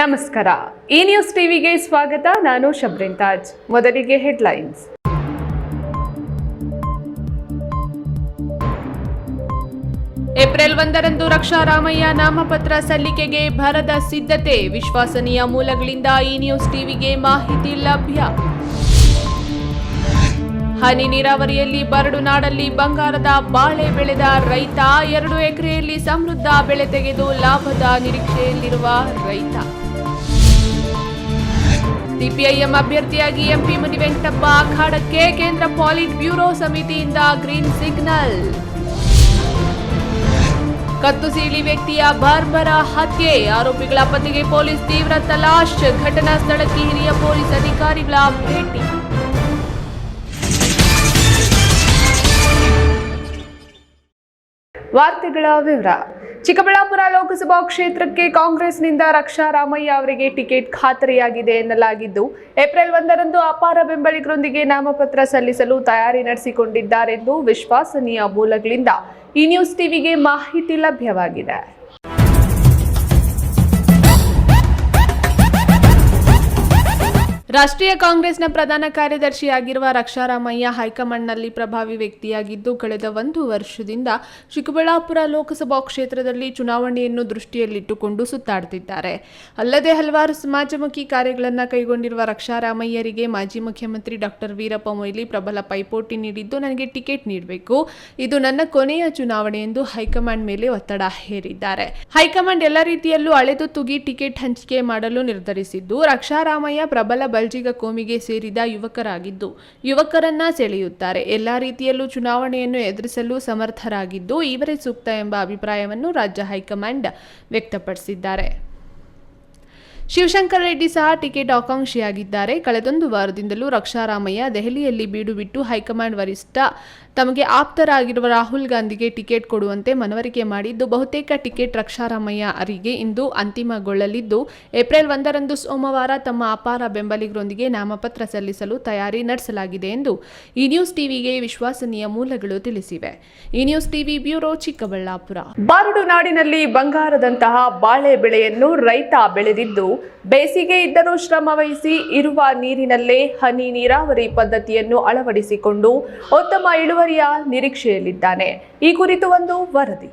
ನಮಸ್ಕಾರ. ಈ ನ್ಯೂಸ್ ಟಿವಿಗೆ ಸ್ವಾಗತ. ನಾನು ಶಬ್ರಿನ್ ತಾಜ್. ಮೊದಲಿಗೆ ಹೆಡ್ಲೈನ್ಸ್ ಏಪ್ರಿಲ್ ಒಂದರಂದು ರಕ್ಷಾ ರಾಮಯ್ಯ ನಾಮಪತ್ರ ಸಲ್ಲಿಕೆಗೆ ಭರದ ಸಿದ್ಧತೆ. ವಿಶ್ವಾಸನೀಯ ಮೂಲಗಳಿಂದ ಈ ನ್ಯೂಸ್ ಟಿವಿಗೆ ಮಾಹಿತಿ ಲಭ್ಯ. ಹನಿ ನೀರಾವರಿಯಲ್ಲಿ ಬರಡು ನಾಡಲ್ಲಿ ಬಂಗಾರದ ಬಾಳೆ ಬೆಳೆದ ರೈತ. ಎರಡು ಎಕರೆಯಲ್ಲಿ ಸಮೃದ್ಧ ಬೆಳೆ ತೆಗೆದು ಲಾಭದ ನಿರೀಕ್ಷೆಯಲ್ಲಿರುವ ರೈತ. ಸಿಪಿಐಎಂ ಅಭ್ಯರ್ಥಿಯಾಗಿ ಎಂಪಿ ಮುನಿವೆಂಕಟಪ್ಪ ಅಖಾಡಕ್ಕೆ ಕೇಂದ್ರ ಪಾಲಿಟ್ ಬ್ಯೂರೋ ಸಮಿತಿಯಿಂದ ಗ್ರೀನ್ ಸಿಗ್ನಲ್. ಕತ್ತು ಸೀಳಿ ವ್ಯಕ್ತಿಯ ಬಾರ್ಬರ ಹತ್ಯೆ, ಆರೋಪಿಗಳ ಪತಿಗೆ ಪೊಲೀಸ್ ತೀವ್ರ ತಲಾಶ್, ಘಟನಾ ಸ್ಥಳಕ್ಕೆ ಹಿರಿಯ ಪೊಲೀಸ್ ಅಧಿಕಾರಿಗಳ ಭೇಟಿ. ವಾರ್ತೆಗಳ ವಿವರ. ಚಿಕ್ಕಬಳ್ಳಾಪುರ ಲೋಕಸಭಾ ಕ್ಷೇತ್ರಕ್ಕೆ ಕಾಂಗ್ರೆಸ್ನಿಂದ ರಕ್ಷಾ ರಾಮಯ್ಯ ಅವರಿಗೆ ಟಿಕೆಟ್ ಖಾತರಿಯಾಗಿದೆ ಎನ್ನಲಾಗಿದ್ದು, ಏಪ್ರಿಲ್ ಒಂದರಂದು ಅಪಾರ ಬೆಂಬಲಿಗರೊಂದಿಗೆ ನಾಮಪತ್ರ ಸಲ್ಲಿಸಲು ತಯಾರಿ ನಡೆಸಿಕೊಂಡಿದ್ದಾರೆಂದು ವಿಶ್ವಾಸನೀಯ ಮೂಲಗಳಿಂದ ಈ ನ್ಯೂಸ್ ಟಿವಿಗೆ ಮಾಹಿತಿ ಲಭ್ಯವಾಗಿದೆ. ರಾಷ್ಟ್ರೀಯ ಕಾಂಗ್ರೆಸ್ನ ಪ್ರಧಾನ ಕಾರ್ಯದರ್ಶಿಯಾಗಿರುವ ರಕ್ಷಾರಾಮಯ್ಯ ಹೈಕಮಾಂಡ್ನಲ್ಲಿ ಪ್ರಭಾವಿ ವ್ಯಕ್ತಿಯಾಗಿದ್ದು, ಕಳೆದ ಒಂದು ವರ್ಷದಿಂದ ಚಿಕ್ಕಬಳ್ಳಾಪುರ ಲೋಕಸಭಾ ಕ್ಷೇತ್ರದಲ್ಲಿ ಚುನಾವಣೆಯನ್ನು ದೃಷ್ಟಿಯಲ್ಲಿಟ್ಟುಕೊಂಡು ಸುತ್ತಾಡುತ್ತಿದ್ದಾರೆ ಅಲ್ಲದೆ ಹಲವಾರು ಸಮಾಜಮುಖಿ ಕಾರ್ಯಗಳನ್ನು ಕೈಗೊಂಡಿರುವ ರಕ್ಷಾರಾಮಯ್ಯರಿಗೆ ಮಾಜಿ ಮುಖ್ಯಮಂತ್ರಿ ಡಾಕ್ಟರ್ ವೀರಪ್ಪ ಮೊಯ್ಲಿ ಪ್ರಬಲ ಪೈಪೋಟಿ ನೀಡಿದ್ದು, ನನಗೆ ಟಿಕೆಟ್ ನೀಡಬೇಕು. ಇದು ನನ್ನ ಕೊನೆಯ ಚುನಾವಣೆ ಎಂದು ಹೈಕಮಾಂಡ್ ಮೇಲೆ ಒತ್ತಡ ಹೇರಿದ್ದಾರೆ. ಹೈಕಮಾಂಡ್ ಎಲ್ಲ ರೀತಿಯಲ್ಲೂ ಅಳೆದು ತುಗಿ ಟಿಕೆಟ್ ಹಂಚಿಕೆ ಮಾಡಲು ನಿರ್ಧರಿಸಿದ್ದು, ರಕ್ಷಾರಾಮಯ್ಯ ಪ್ರಬಲ ಬಲ್ಜಿಗ ಕೋಮಿಗೆ ಸೇರಿದ ಯುವಕರಾಗಿದ್ದು, ಯುವಕರನ್ನ ಸೆಳೆಯುತ್ತಾರೆ. ಎಲ್ಲಾ ರೀತಿಯಲ್ಲೂ ಚುನಾವಣೆಯನ್ನು ಎದುರಿಸಲು ಸಮರ್ಥರಾಗಿದ್ದು, ಇವರೇ ಸೂಕ್ತ ಎಂಬ ಅಭಿಪ್ರಾಯವನ್ನು ರಾಜ್ಯ ಹೈಕಮಾಂಡ್ ವ್ಯಕ್ತಪಡಿಸಿದ್ದಾರೆ. ಶಿವಶಂಕರ್ ರೆಡ್ಡಿ ಸಹ ಟಿಕೆಟ್ ಆಕಾಂಕ್ಷಿಯಾಗಿದ್ದಾರೆ. ಕಳೆದೊಂದು ವಾರದಿಂದಲೂ ರಕ್ಷಾರಾಮಯ್ಯ ದೆಹಲಿಯಲ್ಲಿ ಬೀಡು ಬಿಟ್ಟು ಹೈಕಮಾಂಡ್ ವರಿಷ್ಠ ತಮಗೆ ಆಪ್ತರಾಗಿರುವ ರಾಹುಲ್ ಗಾಂಧಿಗೆ ಟಿಕೆಟ್ ಕೊಡುವಂತೆ ಮನವರಿಕೆ ಮಾಡಿದ್ದು, ಬಹುತೇಕ ಟಿಕೆಟ್ ರಕ್ಷಾರಾಮಯ್ಯ ಅವರಿಗೆ ಇಂದು ಅಂತಿಮಗೊಳ್ಳಲಿದ್ದು, ಏಪ್ರಿಲ್ ಒಂದರಂದು ಸೋಮವಾರ ತಮ್ಮ ಅಪಾರ ಬೆಂಬಲಿಗರೊಂದಿಗೆ ನಾಮಪತ್ರ ಸಲ್ಲಿಸಲು ತಯಾರಿ ನಡೆಸಲಾಗಿದೆ ಎಂದು ಈ ನ್ಯೂಸ್ ಟಿವಿಗೆ ವಿಶ್ವಾಸನೀಯ ಮೂಲಗಳು ತಿಳಿಸಿವೆ. ಈ ನ್ಯೂಸ್ ಟಿವಿ ಬ್ಯೂರೋ ಚಿಕ್ಕಬಳ್ಳಾಪುರ. ಬಾರುಡು ನಾಡಿನಲ್ಲಿ ಬಂಗಾರದಂತಹ ಬಾಳೆ ಬೆಳೆಯನ್ನು ರೈತ ಬೆಳೆದಿದ್ದು ಬೇಸಿಗೆ ಇದ್ದರೂ ಶ್ರಮ ವಹಿಸಿ ಇರುವ ನೀರಿನಲ್ಲೇ ಹನಿ ನೀರಾವರಿ ಪದ್ಧತಿಯನ್ನು ಅಳವಡಿಸಿಕೊಂಡು ಉತ್ತಮ ಇಳುವರಿಯ ನಿರೀಕ್ಷೆಯಲ್ಲಿದ್ದಾನೆ. ಈ ಕುರಿತು ಒಂದು ವರದಿ.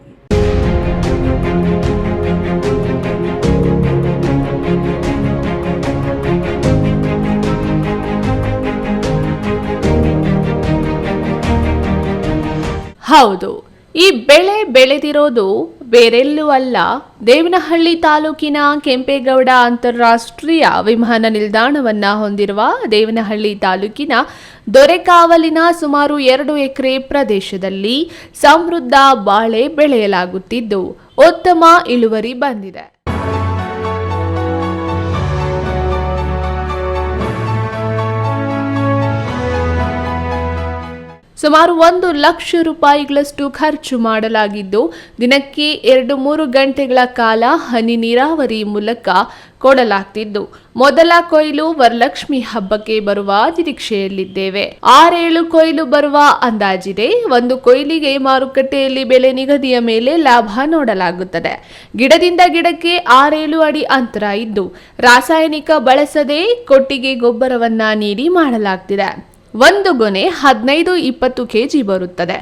ಹೌದು, ಈ ಬೆಳೆ ಬೆಳೆದಿರೋದು ಬೇರೆಲ್ಲೂ ಅಲ್ಲ, ದೇವನಹಳ್ಳಿ ತಾಲೂಕಿನ ಕೆಂಪೇಗೌಡ ಅಂತಾರಾಷ್ಟ್ರೀಯ ವಿಮಾನ ನಿಲ್ದಾಣವನ್ನ ಹೊಂದಿರುವ ದೇವನಹಳ್ಳಿ ತಾಲೂಕಿನ ದೊರೆಕಾವಲಿನ ಸುಮಾರು ಎರಡು ಎಕರೆ ಪ್ರದೇಶದಲ್ಲಿ ಸಮೃದ್ಧ ಬಾಳೆ ಬೆಳೆಯಲಾಗುತ್ತಿದ್ದು, ಉತ್ತಮ ಇಳುವರಿ ಬಂದಿದೆ. ಸುಮಾರು ಒಂದು ಲಕ್ಷ ರೂಪಾಯಿಗಳಷ್ಟು ಖರ್ಚು ಮಾಡಲಾಗಿದ್ದು, ದಿನಕ್ಕೆ ಎರಡು ಮೂರು ಗಂಟೆಗಳ ಕಾಲ ಹನಿ ನೀರಾವರಿ ಮೂಲಕ ಕೊಡಲಾಗ್ತಿದ್ದು. ಮೊದಲ ಕೊಯ್ಲು ವರಲಕ್ಷ್ಮಿ ಹಬ್ಬಕ್ಕೆ ಬರುವ ನಿರೀಕ್ಷೆಯಲ್ಲಿದ್ದೇವೆ. ಆರೇಳು ಕೊಯ್ಲು ಬರುವ ಅಂದಾಜಿದೆ. ಒಂದು ಕೊಯ್ಲಿಗೆ ಮಾರುಕಟ್ಟೆಯಲ್ಲಿ ಬೆಲೆ ನಿಗದಿಯ ಮೇಲೆ ಲಾಭ ನೋಡಲಾಗುತ್ತದೆ. ಗಿಡದಿಂದ ಗಿಡಕ್ಕೆ ಆರೇಳು ಅಡಿ ಅಂತರ ಇದ್ದು, ರಾಸಾಯನಿಕ ಬಳಸದೆ ಕೊಟ್ಟಿಗೆ ಗೊಬ್ಬರವನ್ನ ನೀಡಿ ಮಾಡಲಾಗ್ತಿದೆ. ಒಂದು ಗೊನೆ ಹದಿನೈದು ಇಪ್ಪತ್ತು ಕೆಜಿ ಬರುತ್ತದೆ.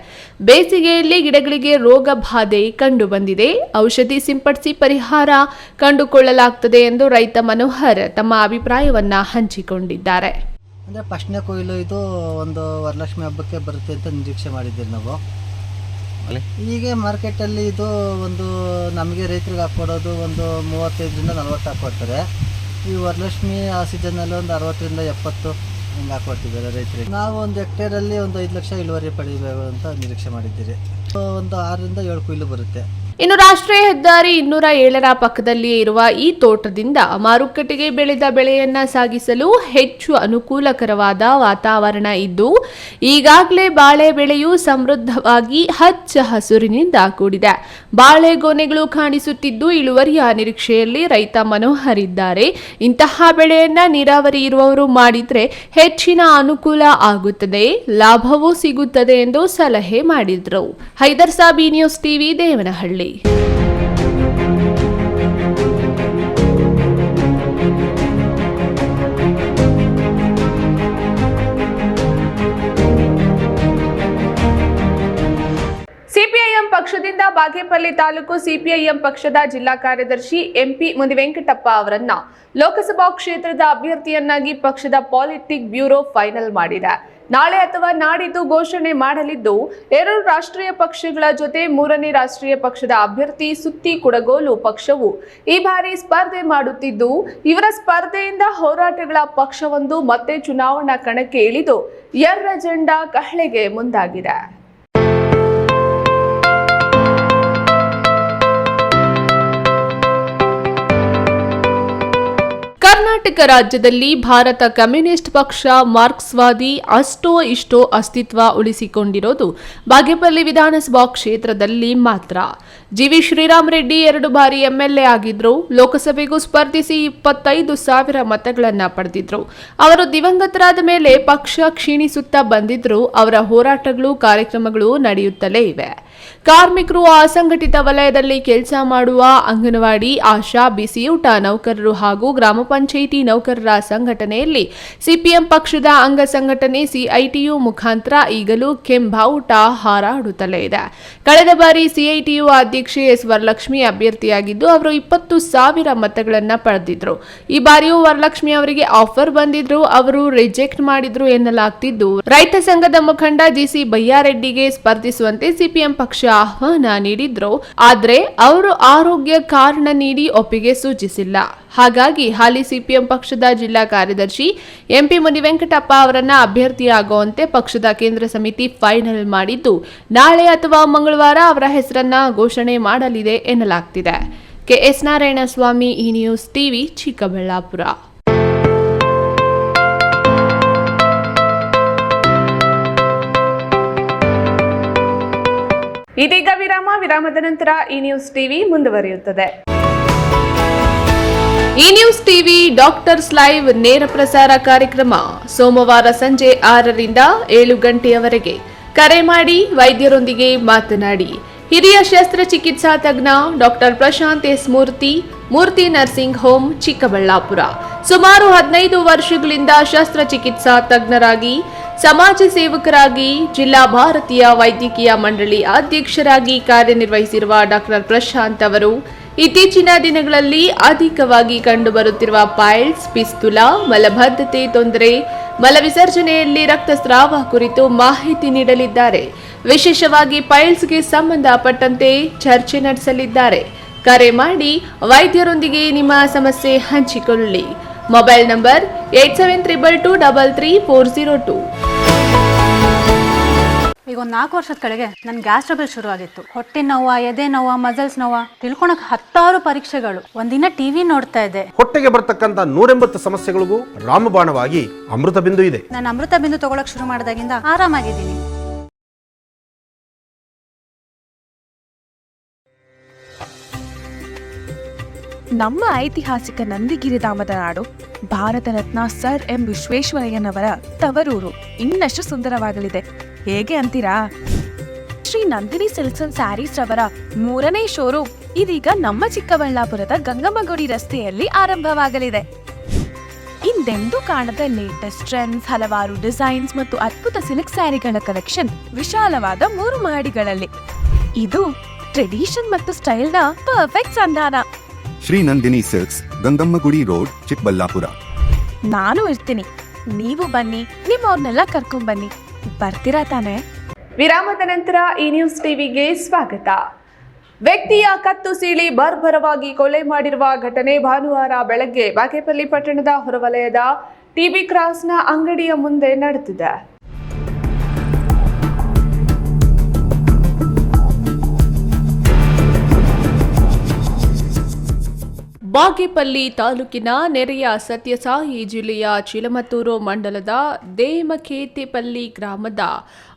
ಬೇಸಿಗೆಯಲ್ಲಿ ಗಿಡಗಳಿಗೆ ರೋಗ ಬಾಧೆ ಕಂಡು ಬಂದಿದೆ ಔಷಧಿ ಸಿಂಪಡಿಸಿ ಪರಿಹಾರ ಕಂಡುಕೊಳ್ಳಲಾಗ್ತದೆ ಎಂದು ರೈತ ಮನೋಹರ್ ತಮ್ಮ ಅಭಿಪ್ರಾಯವನ್ನ ಹಂಚಿಕೊಂಡಿದ್ದಾರೆ. ಅಂದರೆ ಫಸ್ಟ್ನೇ ಕೊಯ್ಲು ಇದು ಒಂದು ವರಲಕ್ಷ್ಮಿ ಹಬ್ಬಕ್ಕೆ ಬರುತ್ತೆ ಅಂತ ನಿರೀಕ್ಷೆ ಮಾಡಿದ್ದೀವಿ ನಾವು. ಹೀಗೆ ಮಾರ್ಕೆಟಲ್ಲಿ ಇದು ಒಂದು ನಮಗೆ ರೈತರಿಗೆ ಹಾಕೊಡೋದು ಒಂದು ಮೂವತ್ತೈದರಿಂದ ನಲ್ವತ್ತು ಹಾಕ್ಕೊಡ್ತಾರೆ. ಈ ವರಲಕ್ಷ್ಮಿ ಆ ಸೀಸನಲ್ಲಿ ಒಂದು ಅರವತ್ತರಿಂದ ಎಪ್ಪತ್ತು ಹಿಂಗೆ ನಾವು ಒಂದು ಹೆಕ್ಟೇರಲ್ಲಿ ಒಂದು ಐದು ಲಕ್ಷ ಇಳುವರಿ ಪಡಿಬೇಕು ಅಂತ ನಿರೀಕ್ಷೆ ಮಾಡಿದ್ದೀರಿ. ಒಂದು ಆರರಿಂದ ಏಳು ಕೊಯ್ಲು ಬರುತ್ತೆ. ಇನ್ನು ರಾಷ್ಟ್ರೀಯ ಹೆದ್ದಾರಿ ಇನ್ನೂರ ಏಳರ ಪಕ್ಕದಲ್ಲಿಯೇ ಇರುವ ಈ ತೋಟದಿಂದ ಮಾರುಕಟ್ಟೆಗೆ ಬೆಳೆದ ಬೆಳೆಯನ್ನ ಸಾಗಿಸಲು ಹೆಚ್ಚು ಅನುಕೂಲಕರವಾದ ವಾತಾವರಣ ಇದ್ದು, ಈಗಾಗಲೇ ಬಾಳೆ ಬೆಳೆಯು ಸಮೃದ್ಧವಾಗಿ ಹಚ್ಚ ಹಸುರಿನಿಂದ ಕೂಡಿದೆ. ಬಾಳೆಗೊನೆಗಳು ಕಾಣಿಸುತ್ತಿದ್ದು, ಇಳುವರಿಯ ನಿರೀಕ್ಷೆಯಲ್ಲಿ ರೈತ ಮನೋಹರ್ ಇದ್ದಾರೆ. ಇಂತಹ ಬೆಳೆಯನ್ನ ನೀರಾವರಿ ಇರುವವರು ಮಾಡಿದ್ರೆ ಹೆಚ್ಚಿನ ಅನುಕೂಲ ಆಗುತ್ತದೆ, ಲಾಭವೂ ಸಿಗುತ್ತದೆ ಎಂದು ಸಲಹೆ ಮಾಡಿದ್ರು. Haider Sabi news TV, Devanahalli. community. CPIM ಪಕ್ಷದಿಂದ ಬಾಗೇಪಲ್ಲಿ ತಾಲೂಕು ಸಿಪಿಐಎಂ ಪಕ್ಷದ ಜಿಲ್ಲಾ ಕಾರ್ಯದರ್ಶಿ ಎಂಪಿ ಮುನಿವೆಂಕಟಪ್ಪ ಅವರನ್ನ ಲೋಕಸಭಾ ಕ್ಷೇತ್ರದ ಅಭ್ಯರ್ಥಿಯನ್ನಾಗಿ ಪಕ್ಷದ ಪಾಲಿಟಿಕ್ ಬ್ಯೂರೋ ಫೈನಲ್ ಮಾಡಿದೆ ನಾಳೆ ಅಥವಾ ನಾಡಿದ್ದು ಘೋಷಣೆ ಮಾಡಲಿದ್ದು, ಎರಡು ರಾಷ್ಟ್ರೀಯ ಪಕ್ಷಗಳ ಜೊತೆ ಮೂರನೇ ರಾಷ್ಟ್ರೀಯ ಪಕ್ಷದ ಅಭ್ಯರ್ಥಿ ಸುತ್ತಿ ಕುಡಗೋಲು ಪಕ್ಷವು ಈ ಬಾರಿ ಸ್ಪರ್ಧೆ ಮಾಡುತ್ತಿದ್ದು, ಇವರ ಸ್ಪರ್ಧೆಯಿಂದ ಹೋರಾಟಗಳ ಪಕ್ಷವೊಂದು ಮತ್ತೆ ಚುನಾವಣಾ ಕಣಕ್ಕೆ ಇಳಿದು, ಎರ್ರ ಜೆಂಡ ಕಹಳೆಗೆ ಮುಂದಾಗಿದೆ. ಕರ್ನಾಟಕ ರಾಜ್ಯದಲ್ಲಿ ಭಾರತ ಕಮ್ಯುನಿಸ್ಟ್ ಪಕ್ಷ, ಮಾರ್ಕ್ಸ್ವಾದಿ ಅಷ್ಟೋ ಇಷ್ಟೋ ಅಸ್ತಿತ್ವ ಉಳಿಸಿಕೊಂಡಿರೋದು ಬಾಗೇಪಲ್ಲಿ ವಿಧಾನಸಭಾ ಕ್ಷೇತ್ರದಲ್ಲಿ ಮಾತ್ರ. ಜಿವಿ ಶ್ರೀರಾಮ್ ರೆಡ್ಡಿ ಎರಡು ಬಾರಿ ಎಂಎಲ್ಎ ಆಗಿದ್ರು. ಲೋಕಸಭೆಗೂ ಸ್ಪರ್ಧಿಸಿ ಇಪ್ಪತ್ತೈದು ಸಾವಿರ ಮತಗಳನ್ನು ಪಡೆದಿದ್ರು. ಅವರು ದಿವಂಗತರಾದ ಮೇಲೆ ಪಕ್ಷ ಕ್ಷೀಣಿಸುತ್ತಾ ಬಂದಿದ್ರು. ಅವರ ಹೋರಾಟಗಳು, ಕಾರ್ಯಕ್ರಮಗಳು ನಡೆಯುತ್ತಲೇ ಇವೆ. ಕಾರ್ಮಿಕರು ಅಸಂಘಟಿತ ವಲಯದಲ್ಲಿ ಕೆಲಸ ಮಾಡುವ ಅಂಗನವಾಡಿ, ಆಶಾ, ಬಿಸಿಯೂಟ ನೌಕರರು ಹಾಗೂ ಗ್ರಾಮ ಪಂಚಾಯಿತಿ ನೌಕರರ ಸಂಘಟನೆಯಲ್ಲಿ ಸಿಪಿಎಂ ಪಕ್ಷದ ಅಂಗ ಸಂಘಟನೆ ಸಿಐಟಿಯು ಮುಖಾಂತರ ಈಗಲೂ ಕೆಂಬಾವುಟ ಹಾರಾಡುತ್ತಲೇ ಇದೆ. ಕಳೆದ ಬಾರಿ ಸಿಐಟಿಯು ಅಧ್ಯಕ್ಷೆ ಎಸ್ ವರಲಕ್ಷ್ಮಿ ಅಭ್ಯರ್ಥಿಯಾಗಿದ್ದು, ಅವರು ಇಪ್ಪತ್ತು ಸಾವಿರ ಮತಗಳನ್ನು ಪಡೆದಿದ್ರು. ಈ ಬಾರಿಯೂ ವರಲಕ್ಷ್ಮಿ ಅವರಿಗೆ ಆಫರ್ ಬಂದಿದ್ರು, ಅವರು ರಿಜೆಕ್ಟ್ ಮಾಡಿದ್ರು ಎನ್ನಲಾಗ್ತಿದ್ದು. ರೈತ ಸಂಘದ ಮುಖಂಡ ಜಿಸಿ ಬಯ್ಯಾರೆಡ್ಡಿಗೆ ಸ್ಪರ್ಧಿಸುವಂತೆ ಸಿಪಿಎಂ ಪಕ್ಷ ಆಹ್ವಾನ ನೀಡಿದ್ರು, ಆದ್ರೆ ಅವರು ಆರೋಗ್ಯ ಕಾರಣ ನೀಡಿ ಒಪ್ಪಿಗೆ ಸೂಚಿಸಿಲ್ಲ. ಹಾಗಾಗಿ ಹಾಲಿ ಸಿಪಿಎಂ ಪಕ್ಷದ ಜಿಲ್ಲಾ ಕಾರ್ಯದರ್ಶಿ ಎಂಪಿ ಮುನಿವೆಂಕಟಪ್ಪ ಅವರನ್ನ ಅಭ್ಯರ್ಥಿಯಾಗುವಂತೆ ಪಕ್ಷದ ಕೇಂದ್ರ ಸಮಿತಿ ಫೈನಲ್ ಮಾಡಿದ್ದು, ನಾಳೆ ಅಥವಾ ಮಂಗಳವಾರ ಅವರ ಹೆಸರನ್ನ ಘೋಷಣೆ ಮಾಡಲಿದೆ ಎನ್ನಲಾಗ್ತಿದೆ. ಕೆಎಸ್ ನಾರಾಯಣಸ್ವಾಮಿ, ಈ ನ್ಯೂಸ್ ಟಿವಿ ಚಿಕ್ಕಬಳ್ಳಾಪುರ. ಇದೀಗ ವಿರಾಮ, ವಿರಾಮದ ನಂತರ ಈ ನ್ಯೂಸ್ ಟಿವಿ ಮುಂದುವರಿಯುತ್ತದೆ. ಈ ನ್ಯೂಸ್ ಟಿವಿ ಡಾಕ್ಟರ್ಸ್ ಲೈವ್ ನೇರ ಪ್ರಸಾರ ಕಾರ್ಯಕ್ರಮ ಸೋಮವಾರ ಸಂಜೆ ಆರರಿಂದ ಏಳು ಗಂಟೆಯವರೆಗೆ. ಕರೆ ಮಾಡಿ ವೈದ್ಯರೊಂದಿಗೆ ಮಾತನಾಡಿ. ಹಿರಿಯ ಶಸ್ತ್ರಚಿಕಿತ್ಸಾ ತಜ್ಞ doctor Prashanth S Murthy Murthy nursing home, Chikkaballapur. ಸುಮಾರು ಹದಿನೈದು ವರ್ಷಗಳಿಂದ ಶಸ್ತ್ರಚಿಕಿತ್ಸಾ ತಜ್ಞರಾಗಿ ಸಮಾಜ ಸೇವಕರಾಗಿ ಜಿಲ್ಲಾ ಭಾರತೀಯ ವೈದ್ಯಕೀಯ ಮಂಡಳಿ ಅಧ್ಯಕ್ಷರಾಗಿ ಕಾರ್ಯನಿರ್ವಹಿಸಿರುವ ಡಾಕ್ಟರ್ ಪ್ರಶಾಂತ್ ಅವರು, ಇತ್ತೀಚಿನ ದಿನಗಳಲ್ಲಿ ಅಧಿಕವಾಗಿ ಕಂಡುಬರುತ್ತಿರುವ ಪೈಲ್ಸ್, ಪಿಸ್ತುಲ, ಮಲಬದ್ಧತೆ, ತೊಂದರೆ, ಮಲವಿಸರ್ಜನೆಯಲ್ಲಿ ರಕ್ತಸ್ರಾವ ಕುರಿತು ಮಾಹಿತಿ ನೀಡಲಿದ್ದಾರೆ. ವಿಶೇಷವಾಗಿ ಪೈಲ್ಸ್ಗೆ ಸಂಬಂಧಪಟ್ಟಂತೆ ಚರ್ಚೆ ನಡೆಸಲಿದ್ದಾರೆ. ಕರೆ ಮಾಡಿ ವೈದ್ಯರೊಂದಿಗೆ ನಿಮ್ಮ ಸಮಸ್ಯೆ ಹಂಚಿಕೊಳ್ಳಿ. Mobile number eight seven triple two double three four zero two. ಈಗ ಒಂದು ನಾಲ್ಕು ವರ್ಷದ ಕೆಳಗೆ ನನ್ನ ಗ್ಯಾಸ್ ಟ್ರಬಲ್ ಶುರು ಆಗಿತ್ತು. ಹೊಟ್ಟೆ ನೋವ ಎದೆ ನೋವ ಮಸಲ್ಸ್ ನೋವ ತಿಳ್ಕೊಳಕ್ ಹತ್ತಾರು ಪರೀಕ್ಷೆಗಳು. ಒಂದಿನ ಟಿವಿ ನೋಡ್ತಾ ಇದೆ ಹೊಟ್ಟೆಗೆ ಬರ್ತಕ್ಕಂತ ನೂರೆಂಬತ್ತು ಸಮಸ್ಯೆಗಳಿಗೂ ರಾಮಬಾಣವಾಗಿ ಅಮೃತ ಬಿಂದು ಇದೆ. ನಾನು ಅಮೃತ ಬಿಂದು ತಗೊಳಕ್ ಶುರು ಮಾಡಿದಾಗಿಂದ ಆರಾಮಾಗಿದ್ದೀನಿ. ನಮ್ಮ ಐತಿಹಾಸಿಕ ನಂದಿಗಿರಿಧಾಮದ ನಾಡು ಭಾರತ ರತ್ನ ಸರ್ ಎಂ ವಿಶ್ವೇಶ್ವರಯ್ಯನವರ ತವರೂರು. ಇನ್ನಷ್ಟು ಸುಂದರವಾಗಲಿದೆ. ಹೇಗೆ ಅಂತೀರಾ? Shri Nandini silks and sarees ರವರ ಮೂರನೇ ಶೋರೂಮ್ ಇದೀಗ ನಮ್ಮ ಚಿಕ್ಕಬಳ್ಳಾಪುರದ ಗಂಗಮ್ಮಗುಡಿ ರಸ್ತೆಯಲ್ಲಿ ಆರಂಭವಾಗಲಿದೆ. ಹಿಂದೆಂದೂ ಕಾಣದ ಲೇಟೆಸ್ಟ್ ಟ್ರೆಂಡ್ಸ್ ಹಲವಾರು ಡಿಸೈನ್ಸ್ ಮತ್ತು ಅದ್ಭುತ ಸಿಲ್ಕ್ ಸ್ಯಾರಿಗಳ ಕಲೆಕ್ಷನ್ ವಿಶಾಲವಾದ ಮೂರು ಮಹಡಿಗಳಲ್ಲಿ. ಇದು ಟ್ರೆಡಿಷನ್ ಮತ್ತು ಸ್ಟೈಲ್ನ ಪರ್ಫೆಕ್ಟ್ ಸಂಧಾನ. Shri Nandini silks Gangammagudi road Chikkaballapur. ನಾನು ಇರ್ತೀನಿ. ನೀವು ಬನ್ನಿ ನಿಮ್ಮವ್ರನ್ನೆಲ್ಲ ಕರ್ಕೊಂಡ್ ಬನ್ನಿ. ಬರ್ತೀರಾ ತಾನೇ? ವಿರಾಮದ ನಂತರ ಈ ನ್ಯೂಸ್ ಟಿವಿಗೆ ಸ್ವಾಗತ. ವ್ಯಕ್ತಿಯ ಕತ್ತು ಸೀಳಿ ಬರ್ಬರವಾಗಿ ಕೊಲೆ ಮಾಡಿರುವ ಘಟನೆ ಭಾನುವಾರ ಬೆಳಗ್ಗೆ ಬಾಗೇಪಲ್ಲಿ ಪಟ್ಟಣದ ಹೊರವಲಯದ ಟಿಬಿ ಕ್ರಾಸ್ನ ಅಂಗಡಿಯ ಮುಂದೆ ನಡೆದಿದೆ. ಬಾಗೇಪಲ್ಲಿ ತಾಲೂಕಿನ ನೆರೆಯ ಸತ್ಯಸಾಯಿ ಜಿಲ್ಲೆಯ ಚಿಲಮತ್ತೂರು ಮಂಡಲದ ದೇಮಖೇತೆಪಲ್ಲಿ ಗ್ರಾಮದ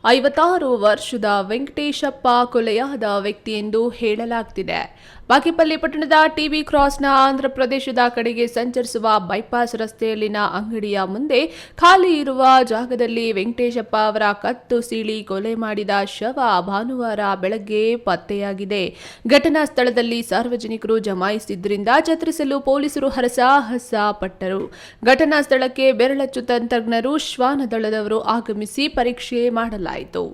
ಐವತ್ತಾರು ವರ್ಷದ ವೆಂಕಟೇಶಪ್ಪ ಕೊಲೆಯಾದ ವ್ಯಕ್ತಿ ಎಂದು ಹೇಳಲಾಗ್ತಿದೆ. ಬಾಕಿಪಲ್ಲಿ ಪಟ್ಟಣದ ಟಿವಿ ಕ್ರಾಸ್ನ ಆಂಧ್ರ ಪ್ರದೇಶದ ಕಡೆಗೆ ಸಂಚರಿಸುವ ಬೈಪಾಸ್ ರಸ್ತೆಯಲ್ಲಿನ ಅಂಗಡಿಯ ಮುಂದೆ ಖಾಲಿ ಇರುವ ಜಾಗದಲ್ಲಿ ವೆಂಕಟೇಶಪ್ಪ ಅವರ ಕತ್ತು ಸೀಳಿ ಕೊಲೆ ಮಾಡಿದ ಶವ ಭಾನುವಾರ ಬೆಳಗ್ಗೆ ಪತ್ತೆಯಾಗಿದೆ. ಘಟನಾ ಸ್ಥಳದಲ್ಲಿ ಸಾರ್ವಜನಿಕರು ಜಮಾಯಿಸಿದ್ದರಿಂದ ಜತ್ರಿಸಲು ಪೊಲೀಸರು ಹರಸಾಹಸ ಪಟ್ಟರು ಘಟನಾ ಸ್ಥಳಕ್ಕೆ ಬೆರಳಚ್ಚು ತಂತ್ರಜ್ಞರು ಶ್ವಾನದಳದವರು ಆಗಮಿಸಿ ಪರೀಕ್ಷೆ ಮಾಡಲಾಯಿತು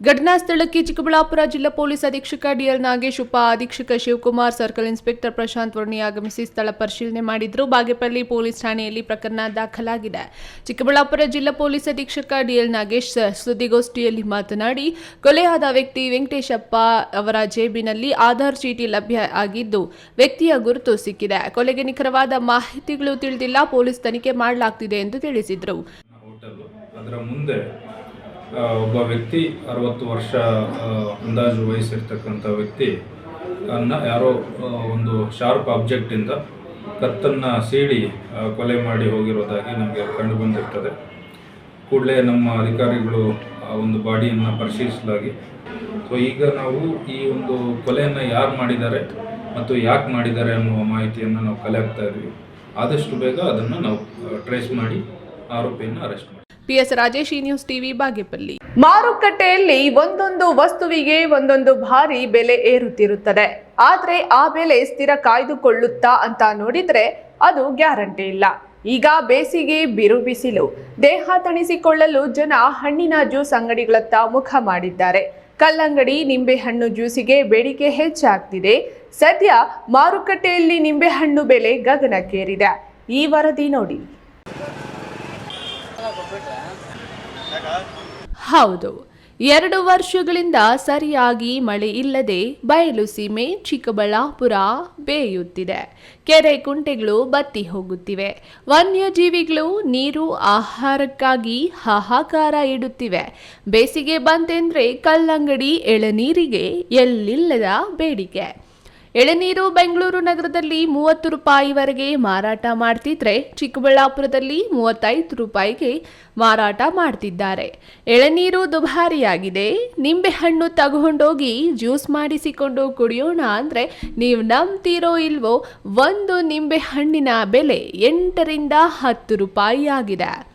ಘಟನಾ ಸ್ಥಳಕ್ಕೆ ಚಿಕ್ಕಬಳ್ಳಾಪುರ ಜಿಲ್ಲಾ ಪೊಲೀಸ್ ಅಧೀಕ್ಷಕ ಡಿಎಲ್ ನಾಗೇಶ್, ಉಪ ಅಧೀಕ್ಷಕ ಶಿವಕುಮಾರ್, ಸರ್ಕಲ್ ಇನ್ಸ್ಪೆಕ್ಟರ್ ಪ್ರಶಾಂತ್ ವರ್ಣಿ ಆಗಮಿಸಿ ಸ್ಥಳ ಪರಿಶೀಲನೆ ಮಾಡಿದ್ರು. ಬಾಗೇಪಲ್ಲಿ ಪೊಲೀಸ್ ಠಾಣೆಯಲ್ಲಿ ಪ್ರಕರಣ ದಾಖಲಾಗಿದೆ. ಚಿಕ್ಕಬಳ್ಳಾಪುರ ಜಿಲ್ಲಾ ಪೊಲೀಸ್ ಅಧೀಕ್ಷಕ ಡಿಎಲ್ ನಾಗೇಶ್ ಸುದ್ದಿಗೋಷ್ಠಿಯಲ್ಲಿ ಮಾತನಾಡಿ ಕೊಲೆಯಾದ ವ್ಯಕ್ತಿ ವೆಂಕಟೇಶಪ್ಪ ಅವರ ಜೇಬಿನಲ್ಲಿ ಆಧಾರ್ ಚೀಟಿ ಲಭ್ಯ ಆಗಿದ್ದು, ವ್ಯಕ್ತಿಯ ಗುರುತು ಸಿಕ್ಕಿದೆ. ಕೊಲೆಗೆ ನಿಖರವಾದ ಮಾಹಿತಿಗಳು ತಿಳಿದಿಲ್ಲ. ಪೊಲೀಸ್ ತನಿಖೆ ಮಾಡಲಾಗ್ತಿದೆ ಎಂದು ತಿಳಿಸಿದರು ಹೋಟೆಲ್ ಅದರ ಮುಂದೆ ಆ, ಒಬ್ಬ ವ್ಯಕ್ತಿ ಅರವತ್ತು ವರ್ಷ ಅಂದಾಜು ವಯಸ್ಸಿರ್ತಕ್ಕಂಥ ವ್ಯಕ್ತಿ ಅನ್ನ ಯಾರೋ ಒಂದು ಶಾರ್ಪ್ ಆಬ್ಜೆಕ್ಟಿಂದ ಕತ್ತನ್ನು ಸೀಳಿ ಕೊಲೆ ಮಾಡಿ ಹೋಗಿರೋದಾಗಿ ನಮಗೆ ಕಂಡು ಬಂದಿರ್ತದೆ. ಕೂಡಲೇ ನಮ್ಮ ಅಧಿಕಾರಿಗಳು ಆ ಒಂದು ಬಾಡಿಯನ್ನು ಪರಿಶೀಲಿಸಲಾಗಿ, ಸೊ ಈಗ ನಾವು ಈ ಒಂದು ಕೊಲೆಯನ್ನು ಯಾರು ಮಾಡಿದ್ದಾರೆ ಮತ್ತು ಯಾಕೆ ಮಾಡಿದ್ದಾರೆ ಅನ್ನುವ ಮಾಹಿತಿಯನ್ನು ನಾವು ಕಲೆ ಇದ್ವಿ. ಆದಷ್ಟು ಬೇಗ ಅದನ್ನು ನಾವು ಟ್ರೇಸ್ ಮಾಡಿ ಆರೋಪಿಯನ್ನು arrest PS Rajesh news TV Bagepalli. ಮಾರುಕಟ್ಟೆಯಲ್ಲಿ ಒಂದೊಂದು ವಸ್ತುವಿಗೆ ಒಂದೊಂದು ಭಾರಿ ಬೆಲೆ ಏರುತ್ತಿರುತ್ತದೆ. ಆದರೆ ಆ ಬೆಲೆ ಸ್ಥಿರ ಕಾಯ್ದುಕೊಳ್ಳುತ್ತಾ ಅಂತ ನೋಡಿದ್ರೆ ಅದು ಗ್ಯಾರಂಟಿ ಇಲ್ಲ. ಈಗ ಬೇಸಿಗೆ ಬಿರು ಬಿಸಿಲು ದೇಹ ತಣಿಸಿಕೊಳ್ಳಲು ಜನ ಹಣ್ಣಿನ ಜ್ಯೂಸ್ ಅಂಗಡಿಗಳತ್ತ ಮುಖ ಮಾಡಿದ್ದಾರೆ. ಕಲ್ಲಂಗಡಿ, ನಿಂಬೆಹಣ್ಣು ಜ್ಯೂಸಿಗೆ ಬೇಡಿಕೆ ಹೆಚ್ಚಾಗ್ತಿದೆ. ಸದ್ಯ ಮಾರುಕಟ್ಟೆಯಲ್ಲಿ ನಿಂಬೆಹಣ್ಣು ಬೆಲೆ ಗಗನಕ್ಕೇರಿದೆ. ಈ ವರದಿ ನೋಡಿ. ಹೌದು. ಎರಡು ವರ್ಷಗಳಿಂದ ಸರಿಯಾಗಿ ಮಳೆ ಇಲ್ಲದೆ ಬಯಲು ಸೀಮೆ ಚಿಕ್ಕಬಳ್ಳಾಪುರ ಬೇಯುತ್ತಿದೆ. ಕೆರೆ ಕುಂಟೆಗಳು ಬತ್ತಿ ಹೋಗುತ್ತಿವೆ. ವನ್ಯಜೀವಿಗಳು ನೀರು ಆಹಾರಕ್ಕಾಗಿ ಹಾಹಾಕಾರ ಇಡುತ್ತಿವೆ. ಬೇಸಿಗೆ ಬಂತೆಂದ್ರೆ ಕಲ್ಲಂಗಡಿ ಎಳನೀರಿಗೆ ಎಲ್ಲಿಲ್ಲದ ಬೇಡಿಕೆ. ಎಳನೀರು ಬೆಂಗಳೂರು ನಗರದಲ್ಲಿ ಮೂವತ್ತು ರೂಪಾಯಿವರೆಗೆ ಮಾರಾಟ ಮಾಡ್ತಿದ್ರೆ ಚಿಕ್ಕಬಳ್ಳಾಪುರದಲ್ಲಿ ಮೂವತ್ತೈದು ರೂಪಾಯಿಗೆ ಮಾರಾಟ ಮಾಡ್ತಿದ್ದಾರೆ. ಎಳನೀರು ದುಬಾರಿಯಾಗಿದೆ. ನಿಂಬೆಹಣ್ಣು ತಗೊಂಡೋಗಿ ಜ್ಯೂಸ್ ಮಾಡಿಸಿಕೊಂಡು ಕುಡಿಯೋಣ ಅಂದರೆ ನೀವು ನಂಬ್ತೀರೋ ಇಲ್ವೋ, ಒಂದು ನಿಂಬೆಹಣ್ಣಿನ ಬೆಲೆ ಎಂಟರಿಂದ ಹತ್ತು ರೂಪಾಯಿ ಆಗಿದೆ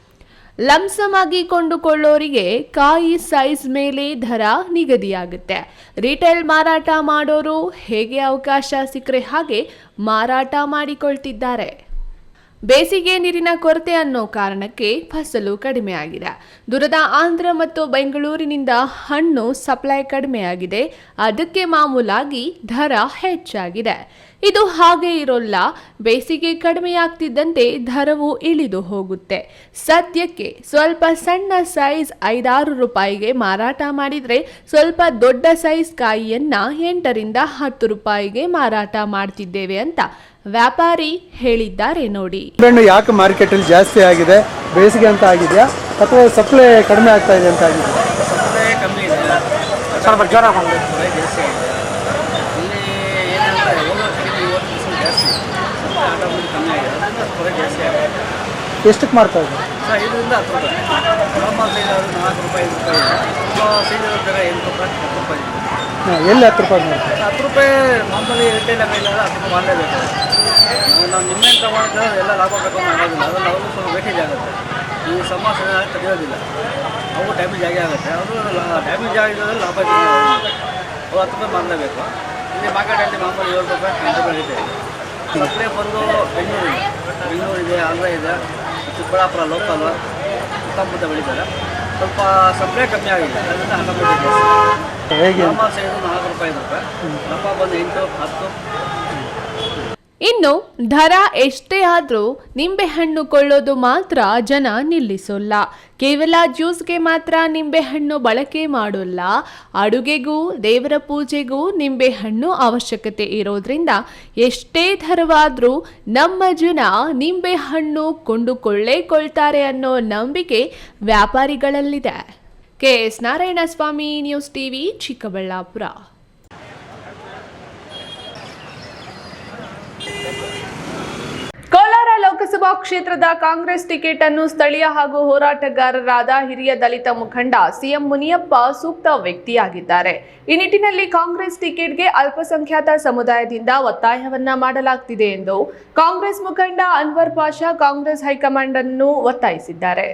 ಲಂಸಮ್ ಆಗಿ ಕೊಂಡುಕೊಳ್ಳೋರಿಗೆ ಕಾಯಿ ಸೈಜ್ ಮೇಲೆ ದರ ನಿಗದಿಯಾಗುತ್ತೆ. ರಿಟೇಲ್ ಮಾರಾಟ ಮಾಡೋರು ಹೇಗೆ ಅವಕಾಶ ಸಿಕ್ಕರೆ ಹಾಗೆ ಮಾರಾಟ ಮಾಡಿಕೊಳ್ತಿದ್ದಾರೆ. ಬೇಸಿಗೆ ನೀರಿನ ಕೊರತೆ ಅನ್ನೋ ಕಾರಣಕ್ಕೆ ಫಸಲು ಕಡಿಮೆಯಾಗಿದೆ. ದೂರದ ಆಂಧ್ರ ಮತ್ತು ಬೆಂಗಳೂರಿನಿಂದ ಹಣ್ಣು ಸಪ್ಲೈ ಕಡಿಮೆಯಾಗಿದೆ. ಅದಕ್ಕೆ ಮಾಮೂಲಾಗಿ ದರ ಹೆಚ್ಚಾಗಿದೆ. ಇದು ಹಾಗೆ ಇರೋಲ್ಲ, ಬೇಸಿಗೆ ಕಡಿಮೆಯಾಗ್ತಿದ್ದಂತೆ ದರವು ಇಳಿದು ಹೋಗುತ್ತೆ. ಸದ್ಯಕ್ಕೆ ಸ್ವಲ್ಪ ಸಣ್ಣ ಸೈಜ್ ಐದಾರು ರೂಪಾಯಿಗೆ ಮಾರಾಟ ಮಾಡಿದರೆ ಸ್ವಲ್ಪ ದೊಡ್ಡ ಸೈಜ್ ಕಾಯಿಯನ್ನ ಎಂಟರಿಂದ ಹತ್ತು ರೂಪಾಯಿಗೆ ಮಾರಾಟ ಮಾಡ್ತಿದ್ದೇವೆ ಅಂತ ವ್ಯಾಪಾರಿ ಹೇಳಿದ್ದಾರೆ ನೋಡಿ. ಹಣ್ಣು ಯಾಕೆ ಮಾರ್ಕೆಟಲ್ಲಿ ಜಾಸ್ತಿ ಆಗಿದೆ? ಬೇಸಿಗೆ ಅಂತ ಆಗಿದೆಯಾ? ಅಥವಾ ಸಪ್ಲೈ ಕಡಿಮೆ ಆಗ್ತಾ ಇದೆ ಅಂತ ಆಗಿದೆ. ಸ್ವಲ್ಪ ಜ್ವರ ಎಷ್ಟಕ್ಕೆ ಮಾರ್ತಾ ಇದೆ? ಇದರಿಂದ ಹತ್ತು ರೂಪಾಯಿ. ನಾಲ್ಕು ರೂಪಾಯಿ ಎಂಟು ರೂಪಾಯಿ ಹತ್ತು ರೂಪಾಯಿ ಇದೆ ಹಾಂ, ಎಲ್ಲಿ ಹತ್ತು ರೂಪಾಯಿ ಮಾರ್ತಾರೆ ಹತ್ತು ರೂಪಾಯಿ ಮಾಮೂಲಿ ರಿಟೇಲ್ ಅಂಗಡಿ ಹತ್ತು ರೂಪಾಯಿ ಮಾಡಲೇಬೇಕು ನಾವು ನಿಮ್ಮೆಣ್ಣು ತಗೊಂಡ್ರೆ ಎಲ್ಲ ಲಾಭ ಬೇಕು ಅಂತ ಮಾಡೋದಿಲ್ಲ ಅದ್ರಲ್ಲಿ ಅವರು ಸ್ವಲ್ಪ ವೇಟೇಜ್ ಆಗುತ್ತೆ. ಈ ಸಮಸ್ಯೆ ತೆಗೆಯೋದಿಲ್ಲ. ಅವು ಡ್ಯಾಮೇಜ್ ಆಗೇ ಆಗುತ್ತೆ. ಅವರು ಡ್ಯಾಮೇಜ್ ಆಗಿರೋದ್ರಲ್ಲಿ ಲಾಭ ಅವು ಹತ್ತು ರೂಪಾಯಿ ಮಾಡಲೇಬೇಕು ಇಲ್ಲಿ ಮಾರ್ಕೆಟಲ್ಲಿ ಮಾಮೂಲಿ ಏಳು ರೂಪಾಯಿ ಎಂಟು ರೂಪಾಯಿ ಇದೆ. ಸಪ್ಲೈ ಬಂದು ಬೆಂಗಳೂರು ಇದೆ. ಬೆಂಗಳೂರು ಇದೆ ಆಂಧ್ರ ಇದೆ ಚಿಕ್ಕಬಳ್ಳಾಪುರ ಲೋಕಲ್ ಸುತ್ತಮುತ್ತ ಬೆಳೀತಾರೆ. ಸ್ವಲ್ಪ ಸಪ್ಲೈ ಕಮ್ಮಿ ಆಗಿದೆ. ಅದರಿಂದ ಹನ್ನೊಂದು ರೂಪಾಯಿ ನಾಲ್ಕು ರೂಪಾಯಿ ರೂಪಾಯಿ ದಪ್ಪ ಬಂದು ಎಂಟು ಹತ್ತು ಇನ್ನು ದರ ಎಷ್ಟೇ ಆದರೂ ನಿಂಬೆಹಣ್ಣು ಕೊಳ್ಳೋದು ಮಾತ್ರ ಜನ ನಿಲ್ಲಿಸೋಲ್ಲ. ಕೇವಲ ಜ್ಯೂಸ್ಗೆ ಮಾತ್ರ ನಿಂಬೆಹಣ್ಣು ಬಳಕೆ ಮಾಡೋಲ್ಲ. ಅಡುಗೆಗೂ, ದೇವರ ಪೂಜೆಗೂ ನಿಂಬೆಹಣ್ಣು ಅವಶ್ಯಕತೆ ಇರೋದ್ರಿಂದ ಎಷ್ಟೇ ದರವಾದರೂ ನಮ್ಮ ಜನ ನಿಂಬೆಹಣ್ಣು ಕೊಂಡುಕೊಳ್ಳೇ ಕೊಳ್ತಾರೆ ಅನ್ನೋ ನಂಬಿಕೆ ವ್ಯಾಪಾರಿಗಳಲ್ಲಿದೆ. K S Narayanaswamy, news TV, Chikkaballapur Kolar Lok Sabha ಕ್ಷೇತ್ರದ ಕಾಂಗ್ರೆಸ್ ಟಿಕೆಟ್ ಅನ್ನು ಸ್ಥಳೀಯ ಹಾಗೂ ಹೋರಾಟಗಾರರಾದ ಹಿರಿಯ ದಲಿತ ಮುಖಂಡ ಸಿಎಂ ಮುನಿಯಪ್ಪ ಸೂಕ್ತ ವ್ಯಕ್ತಿಯಾಗಿದ್ದಾರೆ. ಈ ನಿಟ್ಟಿನಲ್ಲಿ ಕಾಂಗ್ರೆಸ್ ಟಿಕೆಟ್ಗೆ ಅಲ್ಪಸಂಖ್ಯಾತ ಸಮುದಾಯದಿಂದ ಒತ್ತಾಯವನ್ನ ಮಾಡಲಾಗ್ತಿದೆ ಎಂದು ಕಾಂಗ್ರೆಸ್ ಮುಖಂಡ ಅನ್ವರ್ ಪಾಷಾ ಕಾಂಗ್ರೆಸ್ ಹೈಕಮಾಂಡ್ ಅನ್ನು ಒತ್ತಾಯಿಸಿದ್ದಾರೆ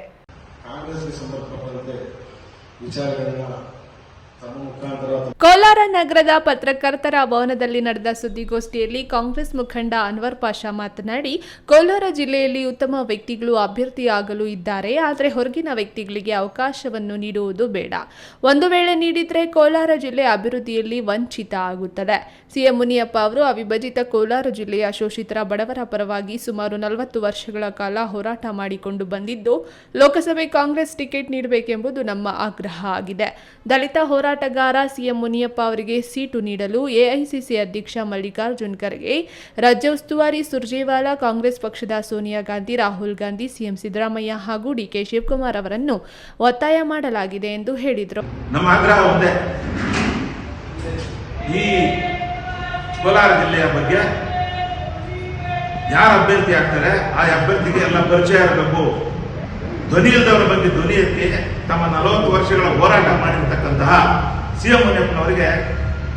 ಕೋಲಾರ ನಗರದ ಪತ್ರಕರ್ತರ ಭವನದಲ್ಲಿ ನಡೆದ ಸುದ್ದಿಗೋಷ್ಠಿಯಲ್ಲಿ ಕಾಂಗ್ರೆಸ್ ಮುಖಂಡ ಅನ್ವರ್ ಪಾಷಾ ಮಾತನಾಡಿ, ಕೋಲಾರ ಜಿಲ್ಲೆಯಲ್ಲಿ ಉತ್ತಮ ವ್ಯಕ್ತಿಗಳು ಅಭ್ಯರ್ಥಿಯಾಗಲು ಇದ್ದಾರೆ, ಆದರೆ ಹೊರಗಿನ ವ್ಯಕ್ತಿಗಳಿಗೆ ಅವಕಾಶವನ್ನು ನೀಡುವುದು ಬೇಡ. ಒಂದು ವೇಳೆ ನೀಡಿದರೆ ಕೋಲಾರ ಜಿಲ್ಲೆ ಅಭಿವೃದ್ಧಿಯಲ್ಲಿ ವಂಚಿತ ಆಗುತ್ತದೆ. ಸಿಎಂ ಮುನಿಯಪ್ಪ ಅವರು ಅವಿಭಜಿತ ಕೋಲಾರ ಜಿಲ್ಲೆಯ ಶೋಷಿತರ ಬಡವರ ಪರವಾಗಿ ಸುಮಾರು ನಲವತ್ತು ವರ್ಷಗಳ ಕಾಲ ಹೋರಾಟ ಮಾಡಿಕೊಂಡು ಬಂದಿದ್ದು, ಲೋಕಸಭೆ ಕಾಂಗ್ರೆಸ್ ಟಿಕೆಟ್ ನೀಡಬೇಕೆಂಬುದು ನಮ್ಮ ಆಗ್ರಹ ಆಗಿದೆ. ದಲಿತ ಹೋರಾಟಗಾರ ಸಿಎಂ ಮುನಿಯಪ್ಪ ಅವರಿಗೆ ಸೀಟು ನೀಡಲು ಎಐಸಿಸಿ ಅಧ್ಯಕ್ಷ ಮಲ್ಲಿಕಾರ್ಜುನ್ ಖರ್ಗೆ, ರಾಜ್ಯ ಉಸ್ತುವಾರಿ ಸುರ್ಜೇವಾಲಾ, ಕಾಂಗ್ರೆಸ್ ಪಕ್ಷದ ಸೋನಿಯಾ ಗಾಂಧಿ, ರಾಹುಲ್ ಗಾಂಧಿ, ಸಿಎಂ ಸಿದ್ದರಾಮಯ್ಯ ಹಾಗೂ ಡಿಕೆ ಶಿವಕುಮಾರ್ ಅವರನ್ನು ಒತ್ತಾಯ ಮಾಡಲಾಗಿದೆ ಎಂದು ಹೇಳಿದರು ನಮ್ಮ ಆಗ್ರಹ ಒಂದೇ ಈ ಕೋಲಾರ ಜಿಲ್ಲೆಯ ಬಗ್ಗೆ ಯಾರು ಅಭ್ಯರ್ಥಿ ಆಗ್ತಾರೆ, ಆ ಅಭ್ಯರ್ಥಿಗೆ ಎಲ್ಲ ಪರಿಚಯ ಇರಬೇಕು. ಧ್ವನಿ ಇಲ್ಲದವರ ಬಗ್ಗೆ ಧ್ವನಿ ಎತ್ತಿ ತಮ್ಮ ನಲವತ್ತು ವರ್ಷಗಳ ಹೋರಾಟ ಮಾಡಿರ್ತಕ್ಕಂತಹ ಸಿ ಎಂ ಮುನಿಯಪ್ಪನವರಿಗೆ